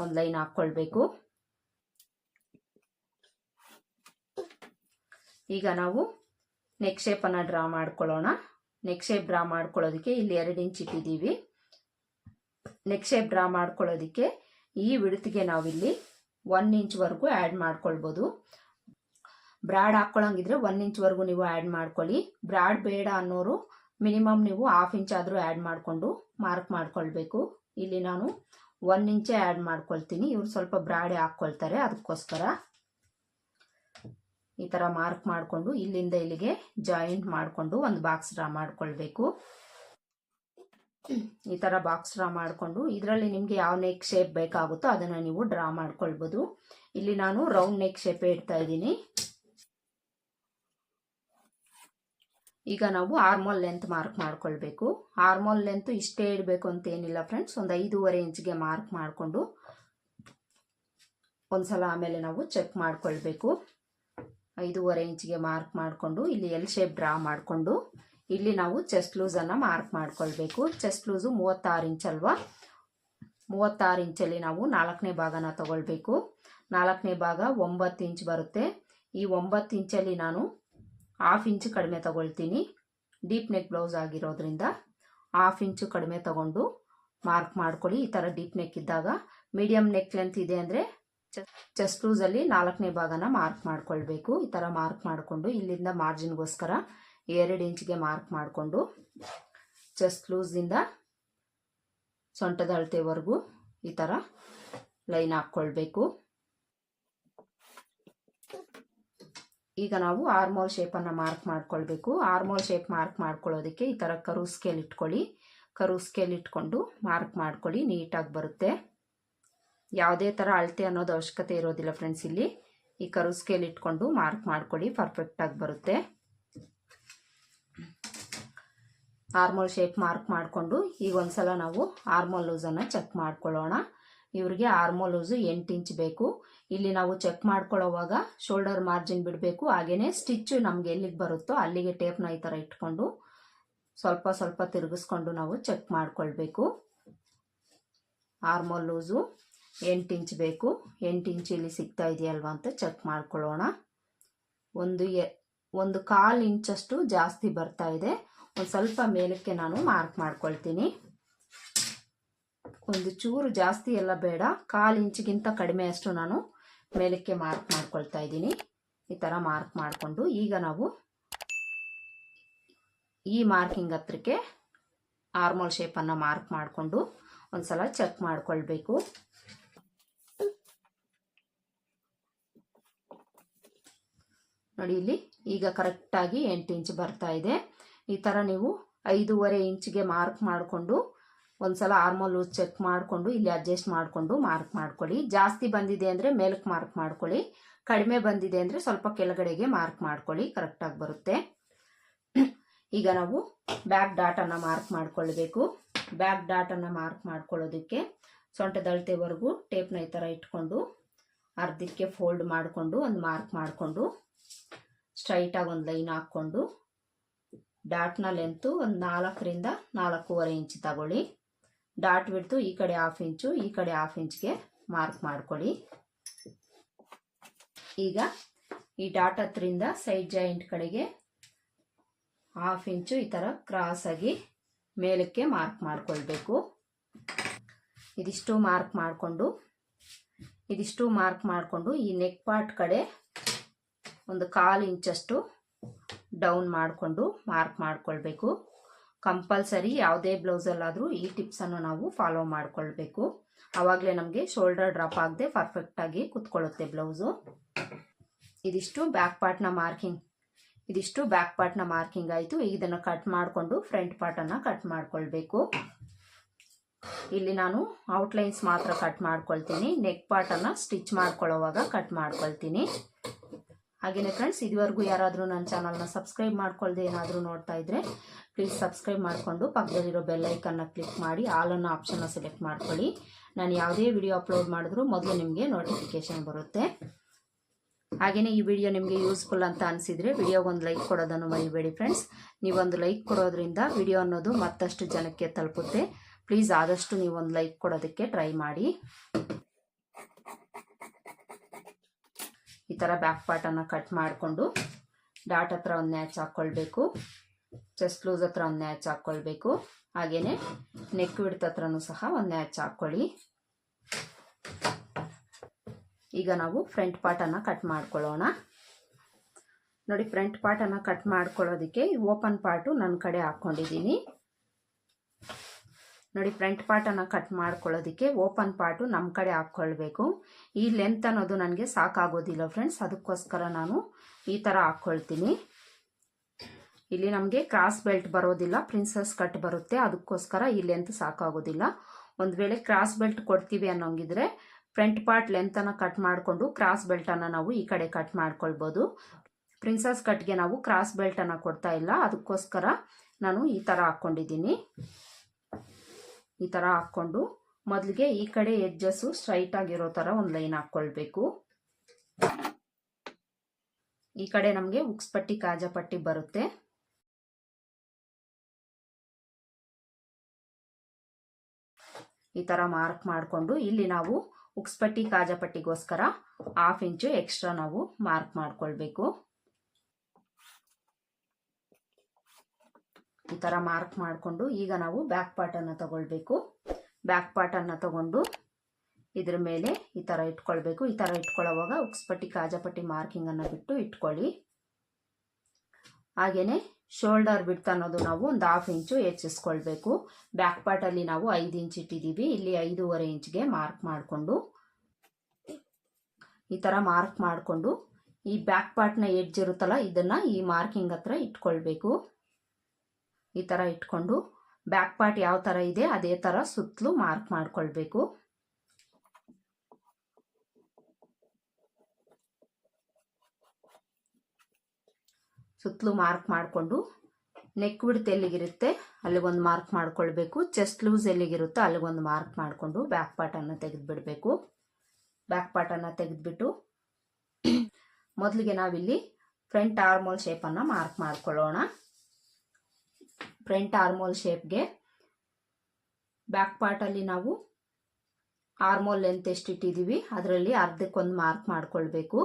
ಒಂದು ಲೈನ್ ಹಾಕ್ಕೊಳ್ಬೇಕು ಈಗ ನಾವು ನೆಕ್ ಶೇಪನ್ನು ಡ್ರಾ ಮಾಡ್ಕೊಳ್ಳೋಣ. ನೆಕ್ ಶೇಪ್ ಡ್ರಾ ಮಾಡ್ಕೊಳ್ಳೋದಕ್ಕೆ ಇಲ್ಲಿ ಎರಡು ಇಂಚ್ ಇಟ್ಟಿದ್ದೀವಿ. ನೆಕ್ ಶೇಪ್ ಡ್ರಾ ಮಾಡ್ಕೊಳ್ಳೋದಕ್ಕೆ ಈ ವಿಡ್ತಿಗೆ ನಾವಿಲ್ಲಿ ಒನ್ ಇಂಚ್ವರೆಗೂ ಆ್ಯಡ್ ಮಾಡ್ಕೊಳ್ಬೋದು. ಬ್ರಾಡ್ ಹಾಕ್ಕೊಳ್ಳೋಂಗಿದ್ರೆ ಒನ್ ಇಂಚ್ವರೆಗೂ ನೀವು ಆ್ಯಡ್ ಮಾಡ್ಕೊಳ್ಳಿ. ಬ್ರಾಡ್ ಬೇಡ ಅನ್ನೋರು ಮಿನಿಮಮ್ ನೀವು ಹಾಫ್ ಇಂಚ್ ಆದರೂ ಆ್ಯಡ್ ಮಾಡಿಕೊಂಡು ಮಾರ್ಕ್ ಮಾಡ್ಕೊಳ್ಬೇಕು. ಇಲ್ಲಿ ನಾನು ಒನ್ ಇಂಚೆ ಆ್ಯಡ್ ಮಾಡ್ಕೊಳ್ತೀನಿ. ಇವರು ಸ್ವಲ್ಪ ಬ್ರಾಡೆ ಹಾಕ್ಕೊಳ್ತಾರೆ ಅದಕ್ಕೋಸ್ಕರ ಈ ಥರ ಮಾರ್ಕ್ ಮಾಡಿಕೊಂಡು ಇಲ್ಲಿಂದ ಇಲ್ಲಿಗೆ ಜಾಯಿಂಟ್ ಮಾಡಿಕೊಂಡು ಒಂದು ಬಾಕ್ಸ್ ಡ್ರಾ ಮಾಡ್ಕೊಳ್ಬೇಕು. ಈ ಥರ ಬಾಕ್ಸ್ ಡ್ರಾ ಮಾಡಿಕೊಂಡು ಇದರಲ್ಲಿ ನಿಮಗೆ ಯಾವ ನೆಕ್ ಶೇಪ್ ಬೇಕಾಗುತ್ತೋ ಅದನ್ನು ನೀವು ಡ್ರಾ ಮಾಡ್ಕೊಳ್ಬೋದು. ಇಲ್ಲಿ ನಾನು ರೌಂಡ್ ನೆಕ್ ಶೇಪೇ ಇಡ್ತಾ ಇದ್ದೀನಿ. ಈಗ ನಾವು ಆರ್ಮೋಲ್ ಲೆಂತ್ ಮಾರ್ಕ್ ಮಾಡ್ಕೊಳ್ಬೇಕು. ಆರ್ಮೋಲ್ ಲೆಂತ್ ಇಷ್ಟೇ ಇಡಬೇಕು ಅಂತ ಏನಿಲ್ಲ ಫ್ರೆಂಡ್ಸ್ ಒಂದು ಐದೂವರೆ ಇಂಚ್ಗೆ ಮಾರ್ಕ್ ಮಾಡಿಕೊಂಡು ಒಂದ್ಸಲ ಆಮೇಲೆ ನಾವು ಚೆಕ್ ಮಾಡ್ಕೊಳ್ಬೇಕು. ಐದೂವರೆ ಇಂಚಿಗೆ ಮಾರ್ಕ್ ಮಾಡಿಕೊಂಡು ಇಲ್ಲಿ ಎಲ್ ಶೇಪ್ ಡ್ರಾ ಮಾಡಿಕೊಂಡು ಇಲ್ಲಿ ನಾವು ಚೆಸ್ಟ್ ಲೂಸನ್ನು ಮಾರ್ಕ್ ಮಾಡ್ಕೊಳ್ಬೇಕು. ಚೆಸ್ಟ್ ಲೂಸು ಮೂವತ್ತಾರು ಇಂಚ್ ಅಲ್ವಾ? ಮೂವತ್ತಾರು ಇಂಚಲ್ಲಿ ನಾವು ನಾಲ್ಕನೇ ಭಾಗನ ತಗೊಳ್ಬೇಕು. ನಾಲ್ಕನೇ ಭಾಗ ಒಂಬತ್ತು ಇಂಚ್ ಬರುತ್ತೆ. ಈ ಒಂಬತ್ತು ಇಂಚಲ್ಲಿ ನಾನು ಹಾಫ್ ಇಂಚು ಕಡಿಮೆ ತಗೊಳ್ತೀನಿ. ಡೀಪ್ ನೆಕ್ ಬ್ಲೌಸ್ ಆಗಿರೋದ್ರಿಂದ ಹಾಫ್ ಇಂಚು ಕಡಿಮೆ ತಗೊಂಡು ಮಾರ್ಕ್ ಮಾಡ್ಕೊಳ್ಳಿ. ಈ ಥರ ಡೀಪ್ ನೆಕ್ ಇದ್ದಾಗ ಮೀಡಿಯಮ್ ನೆಕ್ ಲೆಂತ್ ಇದೆ ಅಂದರೆ ಚೆಸ್ಟ್ ಲೂಸಲ್ಲಿ ನಾಲ್ಕನೇ ಭಾಗನ ಮಾರ್ಕ್ ಮಾಡ್ಕೊಳ್ಬೇಕು. ಈ ಥರ ಮಾರ್ಕ್ ಮಾಡಿಕೊಂಡು ಇಲ್ಲಿಂದ ಮಾರ್ಜಿನ್ಗೋಸ್ಕರ ಎರಡು ಇಂಚಿಗೆ ಮಾರ್ಕ್ ಮಾಡಿಕೊಂಡು ಚೆಸ್ಟ್ ಲೂಸಿಂದ ಸೊಂಟದ ಅಳತೆವರೆಗೂ ಈ ಥರ ಲೈನ್ ಹಾಕ್ಕೊಳ್ಬೇಕು. ಈಗ ನಾವು ಆರ್ಮೋಲ್ ಶೇಪನ್ನು ಮಾರ್ಕ್ ಮಾಡ್ಕೊಳ್ಬೇಕು. ಆರ್ಮೋಲ್ ಶೇಪ್ ಮಾರ್ಕ್ ಮಾಡ್ಕೊಳ್ಳೋದಕ್ಕೆ ಈ ಥರ ಕರು ಸ್ಕೇಲ್ ಇಟ್ಕೊಳ್ಳಿ. ಕರು ಸ್ಕೇಲ್ ಇಟ್ಕೊಂಡು ಮಾರ್ಕ್ ಮಾಡ್ಕೊಳ್ಳಿ, ನೀಟಾಗಿ ಬರುತ್ತೆ. ಯಾವುದೇ ಥರ ಅಳತೆ ಅನ್ನೋದು ಅವಶ್ಯಕತೆ ಇರೋದಿಲ್ಲ ಫ್ರೆಂಡ್ಸ್ ಇಲ್ಲಿ. ಈ ಕರು ಸ್ಕೇಲ್ ಇಟ್ಕೊಂಡು ಮಾರ್ಕ್ ಮಾಡ್ಕೊಳ್ಳಿ ಪರ್ಫೆಕ್ಟಾಗಿ ಬರುತ್ತೆ. ಆರ್ಮೋಲ್ ಶೇಪ್ ಮಾರ್ಕ್ ಮಾಡಿಕೊಂಡು ಈಗ ಒಂದ್ಸಲ ನಾವು ಆರ್ಮೋಲ್ ಲೂಸನ್ನು ಚೆಕ್ ಮಾಡ್ಕೊಳ್ಳೋಣ. ಇವ್ರಿಗೆ ಆರ್ಮೋಲ್ ಲೂಸು ಎಂಟು ಇಂಚ್ ಬೇಕು. ಇಲ್ಲಿ ನಾವು ಚೆಕ್ ಮಾಡ್ಕೊಳ್ಳೋವಾಗ ಶೋಲ್ಡರ್ ಮಾರ್ಜಿನ್ ಬಿಡಬೇಕು. ಹಾಗೆಯೇ ಸ್ಟಿಚ್ಚು ನಮಗೆ ಎಲ್ಲಿಗೆ ಬರುತ್ತೋ ಅಲ್ಲಿಗೆ ಟೇಪ್ನ ಈ ಥರ ಇಟ್ಕೊಂಡು ಸ್ವಲ್ಪ ಸ್ವಲ್ಪ ತಿರುಗಿಸ್ಕೊಂಡು ನಾವು ಚೆಕ್ ಮಾಡ್ಕೊಳ್ಬೇಕು. ಆರ್ಮೋಲ್ ಲೂಸು ಎಂಟು ಇಂಚ್ ಬೇಕು. ಎಂಟು ಇಂಚ್ ಇಲ್ಲಿ ಸಿಗ್ತಾ ಇದೆಯಲ್ವ ಅಂತ ಚೆಕ್ ಮಾಡ್ಕೊಳ್ಳೋಣ. ಒಂದು ಎ, ಒಂದು ಕಾಲು ಇಂಚಷ್ಟು ಜಾಸ್ತಿ ಬರ್ತಾ ಇದೆ. ಒಂದು ಸ್ವಲ್ಪ ಮೇಲಕ್ಕೆ ನಾನು ಮಾರ್ಕ್ ಮಾಡ್ಕೊಳ್ತೀನಿ. ಒಂದು ಚೂರು ಜಾಸ್ತಿ ಎಲ್ಲ ಬೇಡ. ಕಾಲು ಇಂಚಿಗಿಂತ ಕಡಿಮೆ ಅಷ್ಟು ನಾನು ಮೇಲಕ್ಕೆ ಮಾರ್ಕ್ ಮಾಡ್ಕೊಳ್ತಾ ಇದ್ದೀನಿ. ಈ ಥರ ಮಾರ್ಕ್ ಮಾಡಿಕೊಂಡು ಈಗ ನಾವು ಈ ಮಾರ್ಕಿಂಗ್ ಹತ್ರಕ್ಕೆ ಆರ್ಮೋಲ್ ಶೇಪನ್ನು ಮಾರ್ಕ್ ಮಾಡಿಕೊಂಡು ಒಂದ್ಸಲ ಚೆಕ್ ಮಾಡಿಕೊಳ್ಬೇಕು. ನೋಡಿ ಇಲ್ಲಿ ಈಗ ಕರೆಕ್ಟಾಗಿ ಎಂಟು ಇಂಚ್ ಬರ್ತಾ ಇದೆ. ಈ ಥರ ನೀವು ಐದೂವರೆ ಇಂಚ್ಗೆ ಮಾರ್ಕ್ ಮಾಡಿಕೊಂಡು ಒಂದ್ಸಲ ಆರ್ಮೋಲ್ ಚೆಕ್ ಮಾಡಿಕೊಂಡು, ಇಲ್ಲಿ ಅಡ್ಜಸ್ಟ್ ಮಾಡಿಕೊಂಡು ಮಾರ್ಕ್ ಮಾಡ್ಕೊಳ್ಳಿ. ಜಾಸ್ತಿ ಬಂದಿದೆ ಅಂದರೆ ಮೇಲಕ್ಕೆ ಮಾರ್ಕ್ ಮಾಡ್ಕೊಳ್ಳಿ. ಕಡಿಮೆ ಬಂದಿದೆ ಅಂದರೆ ಸ್ವಲ್ಪ ಕೆಳಗಡೆಗೆ ಮಾರ್ಕ್ ಮಾಡ್ಕೊಳ್ಳಿ. ಕರೆಕ್ಟಾಗಿ ಬರುತ್ತೆ. ಈಗ ನಾವು ಬ್ಯಾಕ್ ಡಾಟನ್ನು ಮಾರ್ಕ್ ಮಾಡ್ಕೊಳ್ಬೇಕು. ಬ್ಯಾಕ್ ಡಾಟನ್ನು ಮಾರ್ಕ್ ಮಾಡ್ಕೊಳ್ಳೋದಕ್ಕೆ ಸೊಂಟದ ಅಳತೆವರೆಗೂ ಟೇಪ್ನ ಈ ಥರ ಇಟ್ಕೊಂಡು, ಅರ್ಧಕ್ಕೆ ಫೋಲ್ಡ್ ಮಾಡಿಕೊಂಡು, ಒಂದು ಮಾರ್ಕ್ ಮಾಡಿಕೊಂಡು ಸ್ಟ್ರೈಟಾಗಿ ಒಂದು ಲೈನ್ ಹಾಕ್ಕೊಂಡು ಡಾಟ್ನ ಲೆಂತು ಒಂದು ನಾಲ್ಕರಿಂದ ನಾಲ್ಕೂವರೆ ಇಂಚ್ ತಗೊಳ್ಳಿ. ಡಾಟ್ ಬಿಡ್ತು ಈ ಕಡೆ ಹಾಫ್ ಇಂಚು ಈ ಕಡೆ ಹಾಫ್ ಇಂಚ್ಗೆ ಮಾರ್ಕ್ ಮಾಡ್ಕೊಳ್ಳಿ. ಈಗ ಈ ಡಾಟ್ ಹತ್ತರಿಂದ ಸೈಡ್ ಜಾಯಿಂಟ್ ಕಡೆಗೆ ಹಾಫ್ ಇಂಚು ಈ ಥರ ಕ್ರಾಸಾಗಿ ಮೇಲಕ್ಕೆ ಮಾರ್ಕ್ ಮಾಡ್ಕೊಳ್ಬೇಕು. ಇದಿಷ್ಟು ಮಾರ್ಕ್ ಮಾಡಿಕೊಂಡು, ಇದಿಷ್ಟು ಮಾರ್ಕ್ ಮಾಡಿಕೊಂಡು ಈ ನೆಕ್ ಪಾರ್ಟ್ ಕಡೆ ಒಂದು ಕಾಲು ಇಂಚಷ್ಟು ಡೌನ್ ಮಾಡಿಕೊಂಡು ಮಾರ್ಕ್ ಮಾಡ್ಕೊಳ್ಬೇಕು. ಕಂಪಲ್ಸರಿ ಯಾವುದೇ ಬ್ಲೌಸಲ್ಲಾದರೂ ಈ ಟಿಪ್ಸನ್ನು ನಾವು ಫಾಲೋ ಮಾಡಿಕೊಳ್ಬೇಕು. ಆವಾಗಲೇ ನಮಗೆ ಶೋಲ್ಡರ್ ಡ್ರಾಪ್ ಆಗದೆ ಪರ್ಫೆಕ್ಟಾಗಿ ಕುತ್ಕೊಳ್ಳುತ್ತೆ ಬ್ಲೌಸು. ಇದಿಷ್ಟು ಬ್ಯಾಕ್ ಪಾರ್ಟ್ನ ಮಾರ್ಕಿಂಗ್ ಇದಿಷ್ಟು ಬ್ಯಾಕ್ ಪಾರ್ಟ್ನ ಮಾರ್ಕಿಂಗ್ ಆಯಿತು. ಇದನ್ನು ಕಟ್ ಮಾಡಿಕೊಂಡು ಫ್ರಂಟ್ ಪಾರ್ಟನ್ನು ಕಟ್ ಮಾಡಿಕೊಳ್ಬೇಕು. ಇಲ್ಲಿ ನಾನು ಔಟ್ಲೈನ್ಸ್ ಮಾತ್ರ ಕಟ್ ಮಾಡ್ಕೊಳ್ತೀನಿ. ನೆಕ್ ಪಾರ್ಟನ್ನು ಸ್ಟಿಚ್ ಮಾಡ್ಕೊಳ್ಳೋವಾಗ ಕಟ್ ಮಾಡ್ಕೊಳ್ತೀನಿ. ಹಾಗೆಯೇ ಫ್ರೆಂಡ್ಸ್ ಇದುವರೆಗೂ ಯಾರಾದರೂ ನನ್ನ ಚಾನಲ್ನ ಸಬ್ಸ್ಕ್ರೈಬ್ ಮಾಡ್ಕೊಳ್ದೆ ಏನಾದರೂ ನೋಡ್ತಾ ಇದ್ದರೆ ಪ್ಲೀಸ್ ಸಬ್ಸ್ಕ್ರೈಬ್ ಮಾಡಿಕೊಂಡು ಪಕ್ಕದಲ್ಲಿರೋ ಬೆಲ್ ಐಕನ್ನ ಕ್ಲಿಕ್ ಮಾಡಿ ಆಲ್ ಅನ್ನೋ ಆಪ್ಷನ್ನ ಸೆಲೆಕ್ಟ್ ಮಾಡ್ಕೊಳ್ಳಿ. ನಾನು ಯಾವುದೇ ವಿಡಿಯೋ ಅಪ್ಲೋಡ್ ಮಾಡಿದ್ರೂ ಮೊದಲು ನಿಮಗೆ ನೋಟಿಫಿಕೇಷನ್ ಬರುತ್ತೆ. ಹಾಗೆಯೇ ಈ ವಿಡಿಯೋ ನಿಮಗೆ ಯೂಸ್ಫುಲ್ ಅಂತ ಅನಿಸಿದರೆ ವಿಡಿಯೋಗೊಂದು ಲೈಕ್ ಕೊಡೋದನ್ನು ಮರಿಬೇಡಿ ಫ್ರೆಂಡ್ಸ್ ನೀವೊಂದು ಲೈಕ್ ಕೊಡೋದ್ರಿಂದ ವಿಡಿಯೋ ಅನ್ನೋದು ಮತ್ತಷ್ಟು ಜನಕ್ಕೆ ತಲುಪುತ್ತೆ. ಪ್ಲೀಸ್ ಆದಷ್ಟು ನೀವೊಂದು ಲೈಕ್ ಕೊಡೋದಕ್ಕೆ ಟ್ರೈ ಮಾಡಿ. ಈ ಥರ ಬ್ಯಾಕ್ ಪಾರ್ಟನ್ನು ಕಟ್ ಮಾಡಿಕೊಂಡು ಡಾಟ್ ಹತ್ರ ಒಂದು ನ್ಯಾಚ್ ಹಾಕ್ಕೊಳ್ಬೇಕು ಚೆಸ್ಟ್ ಲೂಸ್ ಹತ್ರ ಒಂದು ನ್ಯಾಚ್ ಹಾಕ್ಕೊಳ್ಬೇಕು ಹಾಗೆಯೇ ನೆಕ್ ವಿಡ್ತ್ ಹತ್ರನೂ ಸಹ ಒಂದು ನ್ಯಾಚ್ ಹಾಕ್ಕೊಳ್ಳಿ ಈಗ ನಾವು ಫ್ರಂಟ್ ಪಾರ್ಟನ್ನು ಕಟ್ ಮಾಡ್ಕೊಳ್ಳೋಣ. ನೋಡಿ ಫ್ರಂಟ್ ಪಾರ್ಟನ್ನು ಕಟ್ ಮಾಡ್ಕೊಳ್ಳೋದಕ್ಕೆ ಓಪನ್ ಪಾರ್ಟು ನನ್ನ ಕಡೆ ಹಾಕ್ಕೊಂಡಿದ್ದೀನಿ ನೋಡಿ ಫ್ರಂಟ್ ಪಾರ್ಟನ್ನು ಕಟ್ ಮಾಡ್ಕೊಳ್ಳೋದಕ್ಕೆ ಓಪನ್ ಪಾರ್ಟು ನಮ್ಮ ಕಡೆ ಹಾಕ್ಕೊಳ್ಬೇಕು ಈ ಲೆಂತ್ ಅನ್ನೋದು ನನಗೆ ಸಾಕಾಗೋದಿಲ್ಲ ಫ್ರೆಂಡ್ಸ್ ಅದಕ್ಕೋಸ್ಕರ ನಾನು ಈ ಥರ ಹಾಕ್ಕೊಳ್ತೀನಿ ಇಲ್ಲಿ ನಮಗೆ ಕ್ರಾಸ್ ಬೆಲ್ಟ್ ಬರೋದಿಲ್ಲ ಪ್ರಿನ್ಸಸ್ ಕಟ್ ಬರುತ್ತೆ, ಅದಕ್ಕೋಸ್ಕರ ಈ ಲೆಂತ್ ಸಾಕಾಗೋದಿಲ್ಲ. ಒಂದು ವೇಳೆ ಕ್ರಾಸ್ ಬೆಲ್ಟ್ ಕೊಡ್ತೀವಿ ಅನ್ನೋಂಗಿದ್ರೆ ಫ್ರಂಟ್ ಪಾರ್ಟ್ ಲೆಂತನ್ನು ಕಟ್ ಮಾಡಿಕೊಂಡು ಕ್ರಾಸ್ ಬೆಲ್ಟನ್ನು ನಾವು ಈ ಕಡೆ ಕಟ್ ಮಾಡ್ಕೊಳ್ಬೋದು. ಪ್ರಿನ್ಸಸ್ ಕಟ್ಗೆ ನಾವು ಕ್ರಾಸ್ ಬೆಲ್ಟನ್ನು ಕೊಡ್ತಾ ಇಲ್ಲ, ಅದಕ್ಕೋಸ್ಕರ ನಾನು ಈ ಥರ ಹಾಕ್ಕೊಂಡಿದ್ದೀನಿ. ಈ ಥರ ಹಾಕ್ಕೊಂಡು ಮೊದಲಿಗೆ ಈ ಕಡೆ ಎಜ್ಜಸ್ಸು ಸ್ಟ್ರೈಟ್ ಆಗಿರೋ ಥರ ಒಂದು ಲೈನ್ ಹಾಕ್ಕೊಳ್ಬೇಕು. ಈ ಕಡೆ ನಮಗೆ ಉಕ್ಸ್ಪಟ್ಟಿ ಪಟ್ಟಿ ಬರುತ್ತೆ. ಈ ಥರ ಮಾರ್ಕ್ ಮಾಡಿಕೊಂಡು ಇಲ್ಲಿ ನಾವು ಉಕ್ಸ್ಪಟ್ಟಿ ಕಾಜಪಟ್ಟಿಗೋಸ್ಕರ ಕಾಜಾ ಪಟ್ಟಿಗೋಸ್ಕರ ಹಾಫ್ ಇಂಚು ಎಕ್ಸ್ಟ್ರಾ ನಾವು ಮಾರ್ಕ್ ಮಾಡಿಕೊಳ್ಬೇಕು. ಈ ಥರ ಮಾರ್ಕ್ ಮಾಡಿಕೊಂಡು ಈಗ ನಾವು ಬ್ಯಾಕ್ ಪಾರ್ಟನ್ನು ತಗೊಳ್ಬೇಕು. ಬ್ಯಾಕ್ ಪಾರ್ಟನ್ನು ತಗೊಂಡು ಇದ್ರ ಮೇಲೆ ಈ ಥರ ಇಟ್ಕೊಳ್ಬೇಕು. ಈ ಥರ ಇಟ್ಕೊಳ್ಳೋವಾಗ ಉಕ್ಸ್ಪಟ್ಟಿ ಕಾಜಾಪಟ್ಟಿ ಮಾರ್ಕಿಂಗನ್ನು ಬಿಟ್ಟು ಇಟ್ಕೊಳ್ಳಿ. ಹಾಗೆಯೇ ಶೋಲ್ಡರ್ ಬಿಡ್ತ್ ಅನ್ನೋದು ನಾವು ಒಂದು ಹಾಫ್ ಇಂಚು ಹೆಚ್ಚಿಸ್ಕೊಳ್ಬೇಕು. ಬ್ಯಾಕ್ ಪಾರ್ಟಲ್ಲಿ ನಾವು ಐದು ಇಂಚ್ ಇಟ್ಟಿದ್ದೀವಿ. ಇಲ್ಲಿ ಐದೂವರೆ ಇಂಚ್ಗೆ ಮಾರ್ಕ್ ಮಾಡಿಕೊಂಡು, ಈ ಥರ ಮಾರ್ಕ್ ಮಾಡಿಕೊಂಡು, ಈ ಬ್ಯಾಕ್ ಪಾರ್ಟ್ನ ಎಡ್ಜ್ ಇರುತ್ತಲ್ಲ, ಇದನ್ನು ಈ ಮಾರ್ಕಿಂಗ್ ಹತ್ರ ಇಟ್ಕೊಳ್ಬೇಕು. ಈ ಥರ ಇಟ್ಕೊಂಡು ಬ್ಯಾಕ್ ಪಾರ್ಟ್ ಯಾವ ಥರ ಇದೆ, ಅದೇ ಥರ ಸುತ್ತಲೂ ಮಾರ್ಕ್ ಮಾಡ್ಕೊಳ್ಬೇಕು. ಸುತ್ತಲೂ ಮಾರ್ಕ್ ಮಾಡಿಕೊಂಡು ನೆಕ್ ಬಿಡ್ತು ಎಲ್ಲಿಗಿರುತ್ತೆ, ಅಲ್ಲಿಗೊಂದು ಮಾರ್ಕ್ ಮಾಡ್ಕೊಳ್ಬೇಕು. ಚೆಸ್ಟ್ ಲೂಸ್ ಎಲ್ಲಿಗಿರುತ್ತೋ ಅಲ್ಲಿಗೊಂದು ಮಾರ್ಕ್ ಮಾಡಿಕೊಂಡು ಬ್ಯಾಕ್ ಪಾರ್ಟನ್ನು ತೆಗೆದುಬಿಡಬೇಕು. ಬ್ಯಾಕ್ ಪಾರ್ಟನ್ನು ತೆಗೆದುಬಿಟ್ಟು <clears throat> ಮೊದಲಿಗೆ ನಾವಿಲ್ಲಿ ಫ್ರಂಟ್ ಆರ್ಮೋಲ್ ಶೇಪನ್ನು ಮಾರ್ಕ್ ಮಾಡ್ಕೊಳ್ಳೋಣ. ಫ್ರಂಟ್ ಆರ್ಮೋಲ್ ಶೇಪ್ಗೆ ಬ್ಯಾಕ್ ಪಾರ್ಟಲ್ಲಿ ನಾವು ಆರ್ಮೋಲ್ ಲೆಂತ್ ಎಷ್ಟು ಇಟ್ಟಿದ್ದೀವಿ ಅದರಲ್ಲಿ ಅರ್ಧಕ್ಕೊಂದು ಮಾರ್ಕ್ ಮಾಡ್ಕೊಳ್ಬೇಕು.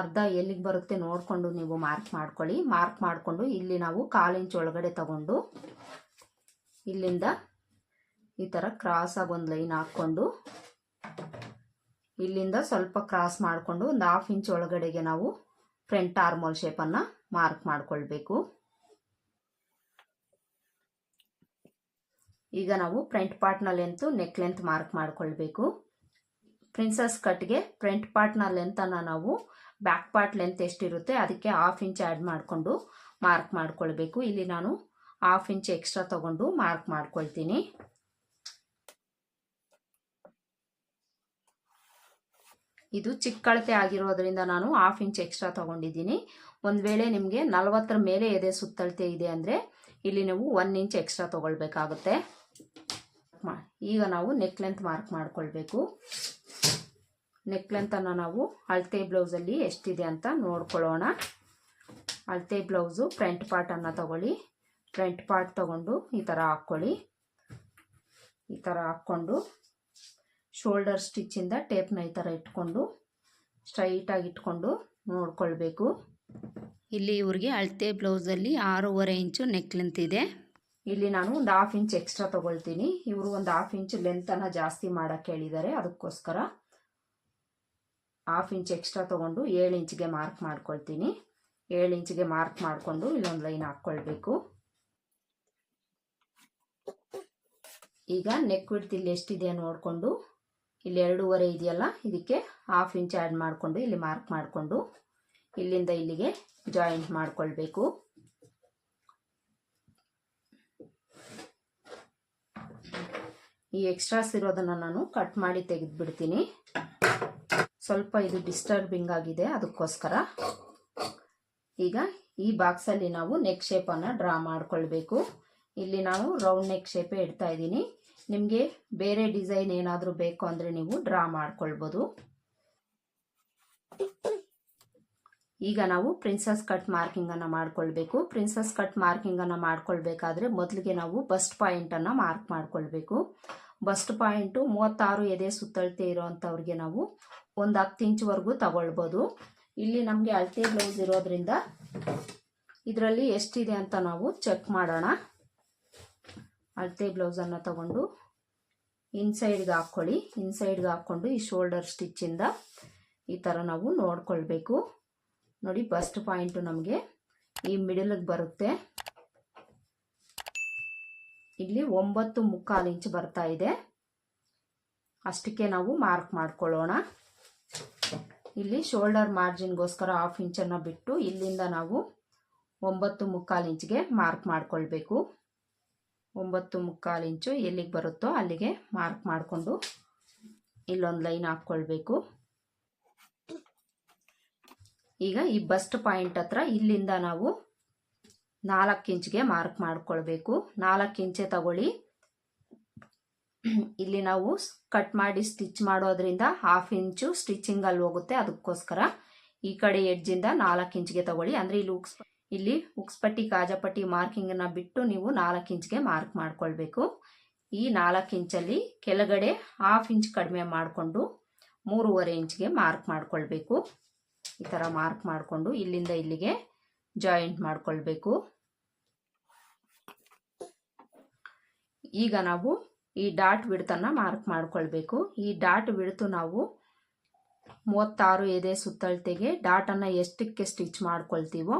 ಅರ್ಧ ಎಲ್ಲಿಗೆ ಬರುತ್ತೆ ನೋಡಿಕೊಂಡು ನೀವು ಮಾರ್ಕ್ ಮಾಡ್ಕೊಳ್ಳಿ. ಮಾರ್ಕ್ ಮಾಡಿಕೊಂಡು ಇಲ್ಲಿ ನಾವು ಕಾಲು ಇಂಚ್ ಒಳಗಡೆ ತಗೊಂಡು ಇಲ್ಲಿಂದ ಈ ಥರ ಕ್ರಾಸಾಗಿ ಒಂದು ಲೈನ್ ಹಾಕ್ಕೊಂಡು ಇಲ್ಲಿಂದ ಸ್ವಲ್ಪ ಕ್ರಾಸ್ ಮಾಡಿಕೊಂಡು ಒಂದು ಹಾಫ್ ಇಂಚ್ ಒಳಗಡೆಗೆ ನಾವು ಫ್ರಂಟ್ ಆರ್ಮೋಲ್ ಶೇಪನ್ನು ಮಾರ್ಕ್ ಮಾಡಿಕೊಳ್ಬೇಕು. ಈಗ ನಾವು ಫ್ರಂಟ್ ಪಾರ್ಟ್ನ ಲೆಂತ್ ನೆಕ್ ಲೆಂತ್ ಮಾರ್ಕ್ ಮಾಡಿಕೊಳ್ಬೇಕು. ಪ್ರಿನ್ಸಸ್ ಕಟ್ಗೆ ಫ್ರಂಟ್ ಪಾರ್ಟ್ನ ಲೆಂತನ್ನು ನಾವು ಬ್ಯಾಕ್ ಪಾರ್ಟ್ ಲೆಂತ್ ಎಷ್ಟಿರುತ್ತೆ ಅದಕ್ಕೆ ಹಾಫ್ ಇಂಚ್ ಆ್ಯಡ್ ಮಾಡಿಕೊಂಡು ಮಾರ್ಕ್ ಮಾಡ್ಕೊಳ್ಬೇಕು. ಇಲ್ಲಿ ನಾನು ಹಾಫ್ ಇಂಚ್ ಎಕ್ಸ್ಟ್ರಾ ತಗೊಂಡು ಮಾರ್ಕ್ ಮಾಡ್ಕೊಳ್ತೀನಿ. ಇದು ಚಿಕ್ಕ ಅಳತೆ ಆಗಿರೋದ್ರಿಂದ ನಾನು ಹಾಫ್ ಇಂಚ್ ಎಕ್ಸ್ಟ್ರಾ ತಗೊಂಡಿದ್ದೀನಿ. ಒಂದು ವೇಳೆ ನಿಮಗೆ ನಲವತ್ತರ ಮೇಲೆ ಎದೆ ಸುತ್ತಳತೆ ಇದೆ ಅಂದರೆ ಇಲ್ಲಿ ನೀವು ಒನ್ ಇಂಚ್ ಎಕ್ಸ್ಟ್ರಾ ತೊಗೊಳ್ಬೇಕಾಗುತ್ತೆ. ಈಗ ನಾವು ನೆಕ್ ಲೆಂತ್ ಮಾರ್ಕ್ ಮಾಡ್ಕೊಳ್ಬೇಕು. ನೆಕ್ ಲೆಂತನ್ನು ನಾವು ಅಳತೆ ಬ್ಲೌಸಲ್ಲಿ ಎಷ್ಟಿದೆ ಅಂತ ನೋಡ್ಕೊಳ್ಳೋಣ. ಅಳತೆ ಬ್ಲೌಸು ಫ್ರಂಟ್ ಪಾರ್ಟನ್ನು ತಗೊಳ್ಳಿ. ಫ್ರಂಟ್ ಪಾರ್ಟ್ ತಗೊಂಡು ಈ ಥರ ಹಾಕ್ಕೊಳ್ಳಿ. ಈ ಥರ ಹಾಕ್ಕೊಂಡು ಶೋಲ್ಡರ್ ಸ್ಟಿಚ್ಚಿಂದ ಟೇಪ್ನ ಈ ಥರ ಇಟ್ಕೊಂಡು ಸ್ಟ್ರೈಟಾಗಿ ಇಟ್ಕೊಂಡು ನೋಡ್ಕೊಳ್ಬೇಕು. ಇಲ್ಲಿ ಇವ್ರಿಗೆ ಅಳತೆ ಬ್ಲೌಸಲ್ಲಿ ಆರೂವರೆ ಇಂಚು ನೆಕ್ ಲೆಂತ್ ಇದೆ. ಇಲ್ಲಿ ನಾನು ಒಂದು ಹಾಫ್ ಇಂಚ್ ಎಕ್ಸ್ಟ್ರಾ ತೊಗೊಳ್ತೀನಿ. ಇವರು ಒಂದು ಹಾಫ್ ಇಂಚ್ ಲೆಂತನ್ನು ಜಾಸ್ತಿ ಮಾಡೋಕ್ಕೆ ಹೇಳಿದ್ದಾರೆ. ಅದಕ್ಕೋಸ್ಕರ ಹಾಫ್ ಇಂಚ್ ಎಕ್ಸ್ಟ್ರಾ ತೊಗೊಂಡು ಏಳು ಇಂಚಿಗೆ ಮಾರ್ಕ್ ಮಾಡ್ಕೊಳ್ತೀನಿ. ಏಳು ಇಂಚಿಗೆ ಮಾರ್ಕ್ ಮಾಡಿಕೊಂಡು ಇಲ್ಲೊಂದು ಲೈನ್ ಹಾಕ್ಕೊಳ್ಬೇಕು ಈಗ ನೆಕ್ ವಿಡ್ತ್ ಇಲ್ಲಿ ಎಷ್ಟಿದೆ ನೋಡಿಕೊಂಡು, ಇಲ್ಲಿ ಎರಡೂವರೆ ಇದೆಯಲ್ಲ, ಇದಕ್ಕೆ ಹಾಫ್ ಇಂಚ್ ಆ್ಯಡ್ ಮಾಡಿಕೊಂಡು ಇಲ್ಲಿ ಮಾರ್ಕ್ ಮಾಡಿಕೊಂಡು ಇಲ್ಲಿಂದ ಇಲ್ಲಿಗೆ ಜಾಯಿಂಟ್ ಮಾಡಿಕೊಳ್ಬೇಕು. ಈ ಎಕ್ಸ್ಟ್ರಾಸ್ ಇರೋದನ್ನು ನಾನು ಕಟ್ ಮಾಡಿ ತೆಗೆದುಬಿಡ್ತೀನಿ. ಸ್ವಲ್ಪ ಇದು ಡಿಸ್ಟರ್ಬಿಂಗ್ ಆಗಿದೆ, ಅದಕ್ಕೋಸ್ಕರ. ಈಗ ಈ ಬಾಕ್ಸಲ್ಲಿ ನಾವು ನೆಕ್ ಶೇಪನ್ನು ಡ್ರಾ ಮಾಡಿಕೊಳ್ಬೇಕು. ಇಲ್ಲಿ ನಾವು ರೌಂಡ್ ನೆಕ್ ಶೇಪೇ ಇಡ್ತಾ ಇದ್ದೀನಿ. ನಿಮಗೆ ಬೇರೆ ಡಿಸೈನ್ ಏನಾದರೂ ಬೇಕು ಅಂದರೆ ನೀವು ಡ್ರಾ ಮಾಡ್ಕೊಳ್ಬೋದು. ಈಗ ನಾವು ಪ್ರಿನ್ಸಸ್ ಕಟ್ ಮಾರ್ಕಿಂಗನ್ನು ಮಾಡ್ಕೊಳ್ಬೇಕು. ಪ್ರಿನ್ಸಸ್ ಕಟ್ ಮಾರ್ಕಿಂಗನ್ನು ಮಾಡ್ಕೊಳ್ಬೇಕಾದ್ರೆ ಮೊದಲಿಗೆ ನಾವು ಬಸ್ಟ್ ಪಾಯಿಂಟನ್ನು ಮಾರ್ಕ್ ಮಾಡ್ಕೊಳ್ಬೇಕು. ಬಸ್ಟ್ ಪಾಯಿಂಟು ಮೂವತ್ತಾರು ಎದೆ ಸುತ್ತಳತೆ ಇರೋವಂಥವ್ರಿಗೆ ನಾವು ಒಂದು ಹತ್ತು ಇಂಚ್ವರೆಗೂ ತಗೊಳ್ಬೋದು. ಇಲ್ಲಿ ನಮಗೆ ಅಳತೆ ಬ್ಲೌಸ್ ಇರೋದ್ರಿಂದ ಇದರಲ್ಲಿ ಎಷ್ಟಿದೆ ಅಂತ ನಾವು ಚೆಕ್ ಮಾಡೋಣ. ಅಳತೆ ಬ್ಲೌಸನ್ನು ತಗೊಂಡು ಇನ್ಸೈಡ್ಗೆ ಹಾಕ್ಕೊಳ್ಳಿ. ಇನ್ಸೈಡ್ಗೆ ಹಾಕ್ಕೊಂಡು ಈ ಶೋಲ್ಡರ್ ಸ್ಟಿಚ್ಚಿಂದ ಈ ಥರ ನಾವು ನೋಡ್ಕೊಳ್ಬೇಕು. ನೋಡಿ ಬಸ್ಟ್ ಪಾಯಿಂಟು ನಮಗೆ ಈ ಮಿಡಲ್ಗೆ ಬರುತ್ತೆ. ಇಲ್ಲಿ ಒಂಬತ್ತು ಮುಕ್ಕಾಲು ಇಂಚ್ ಬರ್ತಾ ಇದೆ. ಅಷ್ಟಕ್ಕೆ ನಾವು ಮಾರ್ಕ್ ಮಾಡ್ಕೊಳ್ಳೋಣ. ಇಲ್ಲಿ ಶೋಲ್ಡರ್ ಮಾರ್ಜಿನ್ಗೋಸ್ಕರ ಹಾಫ್ ಇಂಚನ್ನು ಬಿಟ್ಟು ಇಲ್ಲಿಂದ ನಾವು ಒಂಬತ್ತು ಮುಕ್ಕಾಲು ಇಂಚ್ಗೆ ಮಾರ್ಕ್ ಮಾಡ್ಕೊಳ್ಬೇಕು. ಒಂಬತ್ತು ಮುಕ್ಕಾಲು ಇಂಚು ಎಲ್ಲಿಗೆ ಬರುತ್ತೋ ಅಲ್ಲಿಗೆ ಮಾರ್ಕ್ ಮಾಡಿಕೊಂಡು ಇಲ್ಲೊಂದು ಲೈನ್ ಹಾಕ್ಕೊಳ್ಬೇಕು. ಈಗ ಈ ಬಸ್ಟ್ ಪಾಯಿಂಟ್ ಹತ್ರ ಇಲ್ಲಿಂದ ನಾವು ನಾಲ್ಕು ಇಂಚ್ಗೆ ಮಾರ್ಕ್ ಮಾಡಿಕೊಳ್ಬೇಕು. ನಾಲ್ಕು ಇಂಚೆ ತಗೊಳ್ಳಿ. <clears throat> ಇಲ್ಲಿ ನಾವು ಕಟ್ ಮಾಡಿ ಸ್ಟಿಚ್ ಮಾಡೋದ್ರಿಂದ ಹಾಫ್ ಇಂಚು ಸ್ಟಿಚಿಂಗಲ್ಲಿ ಹೋಗುತ್ತೆ ಅದಕ್ಕೋಸ್ಕರ. ಈ ಕಡೆ ಎಡ್ಜಿಂದ ನಾಲ್ಕು ಇಂಚ್ಗೆ ತಗೊಳ್ಳಿ. ಅಂದರೆ ಇಲ್ಲಿ ಉಕ್ಸ್ ಇಲ್ಲಿ ಉಕ್ಸ್ಪಟ್ಟಿ ಕಾಜಪಟ್ಟಿ ಮಾರ್ಕಿಂಗನ್ನು ಬಿಟ್ಟು ನೀವು ನಾಲ್ಕು ಇಂಚ್ಗೆ ಮಾರ್ಕ್ ಮಾಡಿಕೊಳ್ಬೇಕು. ಈ ನಾಲ್ಕು ಇಂಚಲ್ಲಿ ಕೆಳಗಡೆ ಹಾಫ್ ಇಂಚ್ ಕಡಿಮೆ ಮಾಡಿಕೊಂಡು ಮೂರುವರೆ ಇಂಚ್ಗೆ ಮಾರ್ಕ್ ಮಾಡಿಕೊಳ್ಬೇಕು. ಈ ಥರ ಮಾರ್ಕ್ ಮಾಡಿಕೊಂಡು ಇಲ್ಲಿಂದ ಇಲ್ಲಿಗೆ ಜಾಯಿಂಟ್ ಮಾಡ್ಕೊಳ್ಬೇಕು. ಈಗ ನಾವು ಈ ಡಾಟ್ ಬಿಡ್ತನ್ನು ಮಾರ್ಕ್ ಮಾಡಿಕೊಳ್ಬೇಕು. ಈ ಡಾಟ್ ಬಿಡ್ತು ನಾವು ಮೂವತ್ತಾರು ಎದೆ ಸುತ್ತಳತೆಗೆ ಡಾಟನ್ನು ಎಷ್ಟಕ್ಕೆ ಸ್ಟಿಚ್ ಮಾಡ್ಕೊಳ್ತೀವೋ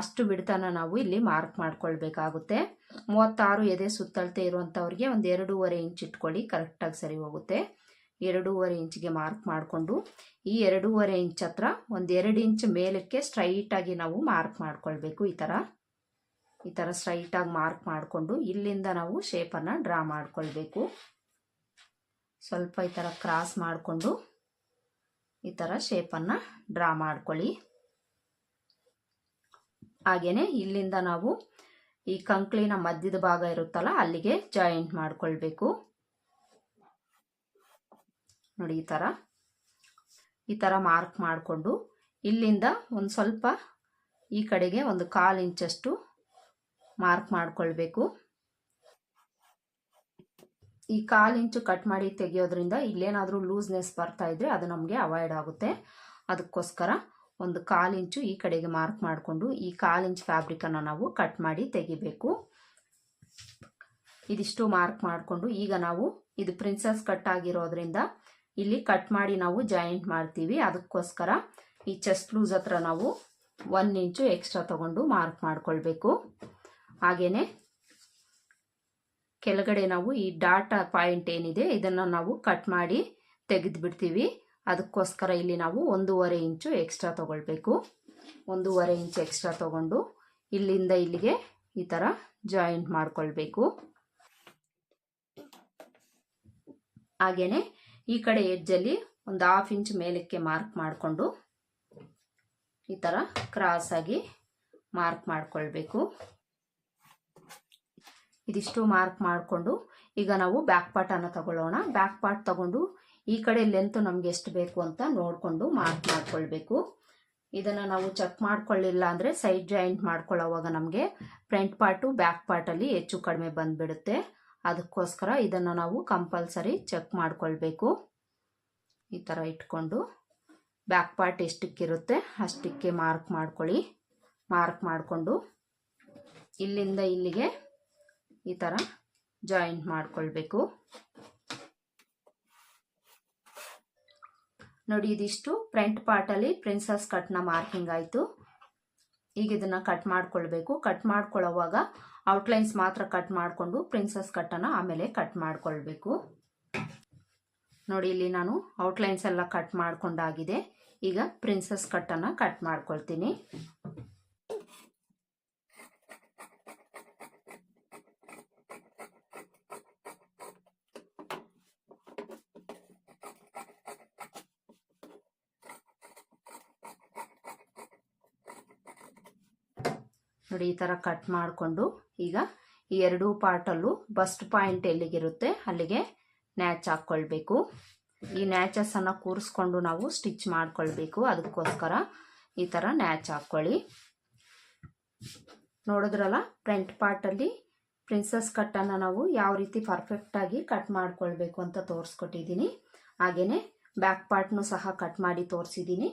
ಅಷ್ಟು ಬಿಡ್ತನ ನಾವು ಇಲ್ಲಿ ಮಾರ್ಕ್ ಮಾಡ್ಕೊಳ್ಬೇಕಾಗುತ್ತೆ. ಮೂವತ್ತಾರು ಎದೆ ಸುತ್ತಳತೆ ಇರುವಂಥವ್ರಿಗೆ ಒಂದು ಎರಡೂವರೆ ಇಂಚ್ ಇಟ್ಕೊಳ್ಳಿ ಕರೆಕ್ಟಾಗಿ ಸರಿ ಹೋಗುತ್ತೆ. ಎರಡೂವರೆ ಇಂಚ್ಗೆ ಮಾರ್ಕ್ ಮಾಡಿಕೊಂಡು, ಈ ಎರಡೂವರೆ ಇಂಚ್ ಹತ್ರ ಒಂದು ಎರಡು ಇಂಚ್ ಮೇಲಕ್ಕೆ ಸ್ಟ್ರೈಟಾಗಿ ನಾವು ಮಾರ್ಕ್ ಮಾಡ್ಕೊಳ್ಬೇಕು ಈ ಥರ ಈ ಥರ ಸ್ಟ್ರೈಟಾಗಿ ಮಾರ್ಕ್ ಮಾಡಿಕೊಂಡು ಇಲ್ಲಿಂದ ನಾವು ಶೇಪನ್ನು ಡ್ರಾ ಮಾಡ್ಕೊಳ್ಬೇಕು. ಸ್ವಲ್ಪ ಈ ಥರ ಕ್ರಾಸ್ ಮಾಡಿಕೊಂಡು ಈ ಥರ ಶೇಪನ್ನು ಡ್ರಾ ಮಾಡ್ಕೊಳ್ಳಿ. ಹಾಗೆಯೇ ಇಲ್ಲಿಂದ ನಾವು ಈ ಕಂಕ್ಳಿನ ಮಧ್ಯದ ಭಾಗ ಇರುತ್ತಲ್ಲ ಅಲ್ಲಿಗೆ ಜಾಯಿಂಟ್ ಮಾಡಿಕೊಳ್ಬೇಕು. ನೋಡಿ ಈ ಥರ ಈ ಥರ ಮಾರ್ಕ್ ಮಾಡಿಕೊಂಡು ಇಲ್ಲಿಂದ ಒಂದು ಸ್ವಲ್ಪ ಈ ಕಡೆಗೆ ಒಂದು ಕಾಲು ಇಂಚಷ್ಟು ಮಾರ್ಕ್ ಮಾಡ್ಕೊಳ್ಬೇಕು. ಈ ಕಾಲು ಇಂಚು ಕಟ್ ಮಾಡಿ ತೆಗೆಯೋದ್ರಿಂದ ಇಲ್ಲೇನಾದರೂ ಲೂಸ್ನೆಸ್ ಬರ್ತಾ ಇದ್ರೆ ಅದು ನಮಗೆ ಅವಾಯ್ಡ್ ಆಗುತ್ತೆ. ಅದಕ್ಕೋಸ್ಕರ ಒಂದು ಕಾಲು ಇಂಚು ಈ ಕಡೆಗೆ ಮಾರ್ಕ್ ಮಾಡಿಕೊಂಡು ಈ ಕಾಲು ಇಂಚ್ ಫ್ಯಾಬ್ರಿಕನ್ನು ನಾವು ಕಟ್ ಮಾಡಿ ತೆಗಿಬೇಕು. ಇದಿಷ್ಟು ಮಾರ್ಕ್ ಮಾಡಿಕೊಂಡು ಈಗ ನಾವು ಇದು ಪ್ರಿನ್ಸಸ್ ಕಟ್ ಆಗಿರೋದ್ರಿಂದ ಇಲ್ಲಿ ಕಟ್ ಮಾಡಿ ನಾವು ಜಾಯಿಂಟ್ ಮಾಡ್ತೀವಿ. ಅದಕ್ಕೋಸ್ಕರ ಈ ಚೆಸ್ಟ್ ಲೂಸ್ ಹತ್ರ ನಾವು ಒನ್ ಇಂಚು ಎಕ್ಸ್ಟ್ರಾ ತಗೊಂಡು ಮಾರ್ಕ್ ಮಾಡ್ಕೊಳ್ಬೇಕು. ಹಾಗೆಯೇ ಕೆಳಗಡೆ ನಾವು ಈ ಡಾಟಾ ಪಾಯಿಂಟ್ ಏನಿದೆ, ಇದನ್ನು ನಾವು ಕಟ್ ಮಾಡಿ ತೆಗೆದು ಬಿಡ್ತೀವಿ ಅದಕ್ಕೋಸ್ಕರ ಇಲ್ಲಿ ನಾವು ಒಂದೂವರೆ ಇಂಚು ಎಕ್ಸ್ಟ್ರಾ ತಗೊಳ್ಬೇಕು. ಒಂದೂವರೆ ಇಂಚು ಎಕ್ಸ್ಟ್ರಾ ತಗೊಂಡು ಇಲ್ಲಿಂದ ಇಲ್ಲಿಗೆ ಈ ಥರ ಜಾಯಿಂಟ್ ಮಾಡಿಕೊಳ್ಬೇಕು. ಹಾಗೆಯೇ ಈ ಕಡೆ ಎಡ್ಜಲ್ಲಿ ಒಂದು ಹಾಫ್ ಇಂಚ್ ಮೇಲಕ್ಕೆ ಮಾರ್ಕ್ ಮಾಡಿಕೊಂಡು ಈ ಥರ ಕ್ರಾಸ್ ಆಗಿ ಮಾರ್ಕ್ ಮಾಡ್ಕೊಳ್ಬೇಕು. ಇದಿಷ್ಟು ಮಾರ್ಕ್ ಮಾಡಿಕೊಂಡು ಈಗ ನಾವು ಬ್ಯಾಕ್ ಪಾರ್ಟನ್ನು ತಗೊಳ್ಳೋಣ. ಬ್ಯಾಕ್ ಪಾರ್ಟ್ ತಗೊಂಡು ಈ ಕಡೆ ಲೆಂತ್ ನಮ್ಗೆ ಎಷ್ಟು ಬೇಕು ಅಂತ ನೋಡಿಕೊಂಡು ಮಾರ್ಕ್ ಮಾಡ್ಕೊಳ್ಬೇಕು. ಇದನ್ನು ನಾವು ಚೆಕ್ ಮಾಡ್ಕೊಳ್ಳಿಲ್ಲ ಅಂದರೆ ಸೈಡ್ ಜಾಯಿಂಟ್ ಮಾಡ್ಕೊಳ್ಳೋವಾಗ ನಮಗೆ ಫ್ರಂಟ್ ಪಾರ್ಟು ಬ್ಯಾಕ್ ಪಾರ್ಟಲ್ಲಿ ಹೆಚ್ಚು ಕಡಿಮೆ ಬಂದುಬಿಡುತ್ತೆ. ಅದಕ್ಕೋಸ್ಕರ ಇದನ್ನು ನಾವು ಕಂಪಲ್ಸರಿ ಚೆಕ್ ಮಾಡ್ಕೊಳ್ಬೇಕು. ಈ ಥರ ಇಟ್ಕೊಂಡು ಬ್ಯಾಕ್ ಪಾರ್ಟ್ ಎಷ್ಟಕ್ಕಿರುತ್ತೆ ಅಷ್ಟಕ್ಕೆ ಮಾರ್ಕ್ ಮಾಡ್ಕೊಳ್ಳಿ. ಮಾರ್ಕ್ ಮಾಡಿಕೊಂಡು ಇಲ್ಲಿಂದ ಇಲ್ಲಿಗೆ ಈ ಥರ ಜಾಯಿಂಟ್ ಮಾಡಿಕೊಳ್ಬೇಕು. ನೋಡಿ, ಇದಿಷ್ಟು ಫ್ರಂಟ್ ಪಾರ್ಟಲ್ಲಿ ಪ್ರಿನ್ಸಸ್ ಕಟ್ನ ಮಾರ್ಕಿಂಗ್ ಆಯಿತು. ಈಗ ಇದನ್ನು ಕಟ್ ಮಾಡ್ಕೊಳ್ಬೇಕು. ಕಟ್ ಮಾಡ್ಕೊಳ್ಳೋವಾಗ ಔಟ್ಲೈನ್ಸ್ ಮಾತ್ರ ಕಟ್ ಮಾಡಿಕೊಂಡು ಪ್ರಿನ್ಸಸ್ ಕಟ್ಟನ್ನು ಆಮೇಲೆ ಕಟ್ ಮಾಡಿಕೊಳ್ಬೇಕು. ನೋಡಿ, ಇಲ್ಲಿ ನಾನು ಔಟ್ಲೈನ್ಸ್ ಎಲ್ಲ ಕಟ್ ಮಾಡ್ಕೊಂಡಾಗಿದೆ. ಈಗ ಪ್ರಿನ್ಸಸ್ ಕಟ್ಟನ್ನು ಕಟ್ ಮಾಡ್ಕೊಳ್ತೀನಿ. ನೋಡಿ ಈ ಥರ ಕಟ್ ಮಾಡಿಕೊಂಡು ಈಗ ಈ ಎರಡೂ ಪಾರ್ಟಲ್ಲೂ ಬಸ್ಟ್ ಪಾಯಿಂಟ್ ಎಲ್ಲಿಗಿರುತ್ತೆ ಅಲ್ಲಿಗೆ ನ್ಯಾಚ್ ಹಾಕ್ಕೊಳ್ಬೇಕು. ಈ ನ್ಯಾಚಸನ್ನು ಕೂರಿಸ್ಕೊಂಡು ನಾವು ಸ್ಟಿಚ್ ಮಾಡ್ಕೊಳ್ಬೇಕು. ಅದಕ್ಕೋಸ್ಕರ ಈ ಥರ ನ್ಯಾಚ್ ಹಾಕ್ಕೊಳ್ಳಿ. ನೋಡಿದ್ರಲ್ಲ ಫ್ರಂಟ್ ಪಾರ್ಟಲ್ಲಿ ಪ್ರಿನ್ಸಸ್ ಕಟ್ಟನ್ನು ನಾವು ಯಾವ ರೀತಿ ಪರ್ಫೆಕ್ಟಾಗಿ ಕಟ್ ಮಾಡ್ಕೊಳ್ಬೇಕು ಅಂತ ತೋರಿಸ್ಕೊಟ್ಟಿದ್ದೀನಿ. ಹಾಗೆಯೇ ಬ್ಯಾಕ್ ಪಾರ್ಟ್ನು ಸಹ ಕಟ್ ಮಾಡಿ ತೋರಿಸಿದ್ದೀನಿ.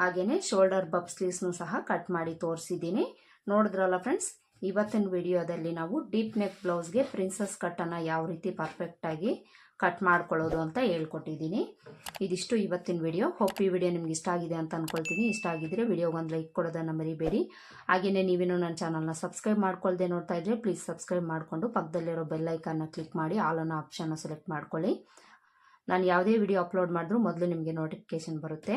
ಹಾಗೆಯೇ ಶೋಲ್ಡರ್ ಬಬ್ ಸ್ಲೀವ್ಸ್ನು ಸಹ ಕಟ್ ಮಾಡಿ ತೋರಿಸಿದ್ದೀನಿ. ನೋಡಿದ್ರಲ್ಲ ಫ್ರೆಂಡ್ಸ್ ಇವತ್ತಿನ ವಿಡಿಯೋದಲ್ಲಿ ನಾವು ಡೀಪ್ ನೆಕ್ ಬ್ಲೌಸ್ಗೆ ಪ್ರಿನ್ಸಸ್ ಕಟ್ಟನ್ನು ಯಾವ ರೀತಿ ಪರ್ಫೆಕ್ಟಾಗಿ ಕಟ್ ಮಾಡ್ಕೊಳ್ಳೋದು ಅಂತ ಹೇಳ್ಕೊಟ್ಟಿದ್ದೀನಿ. ಇದಿಷ್ಟು ಇವತ್ತಿನ ವಿಡಿಯೋ ಹೋಪ್ ಈ ವಿಡಿಯೋ ನಿಮ್ಗೆ ಇಷ್ಟ ಆಗಿದೆ ಅಂತ ಅಂದ್ಕೊಳ್ತೀನಿ ಇಷ್ಟ ಆಗಿದ್ರೆ ವಿಡಿಯೋಗೊಂದು ಲೈಕ್ ಕೊಡೋದನ್ನು ಮರಿಬೇಡಿ. ಹಾಗೆಯೇ ನೀವೇನು ನನ್ನ ಚಾನಲ್ನ ಸಬ್ಸ್ಕ್ರೈಬ್ ಮಾಡ್ಕೊಳ್ದೆ ನೋಡ್ತಾ ಇದ್ರೆ ಪ್ಲೀಸ್ ಸಬ್ಸ್ಕ್ರೈಬ್ ಮಾಡಿಕೊಂಡು ಪಕ್ಕದಲ್ಲಿರೋ ಬೆಲ್ ಐಕನ್ನ ಕ್ಲಿಕ್ ಮಾಡಿ ಆಲ್ ಅನ್ನೋ ಆಪ್ಷನ್ನ ಸೆಲೆಕ್ಟ್ ಮಾಡ್ಕೊಳ್ಳಿ. ನಾನು ಯಾವುದೇ ವಿಡಿಯೋ ಅಪ್ಲೋಡ್ ಮಾಡಿದ್ರೂ ಮೊದಲು ನಿಮಗೆ ನೋಟಿಫಿಕೇಷನ್ ಬರುತ್ತೆ.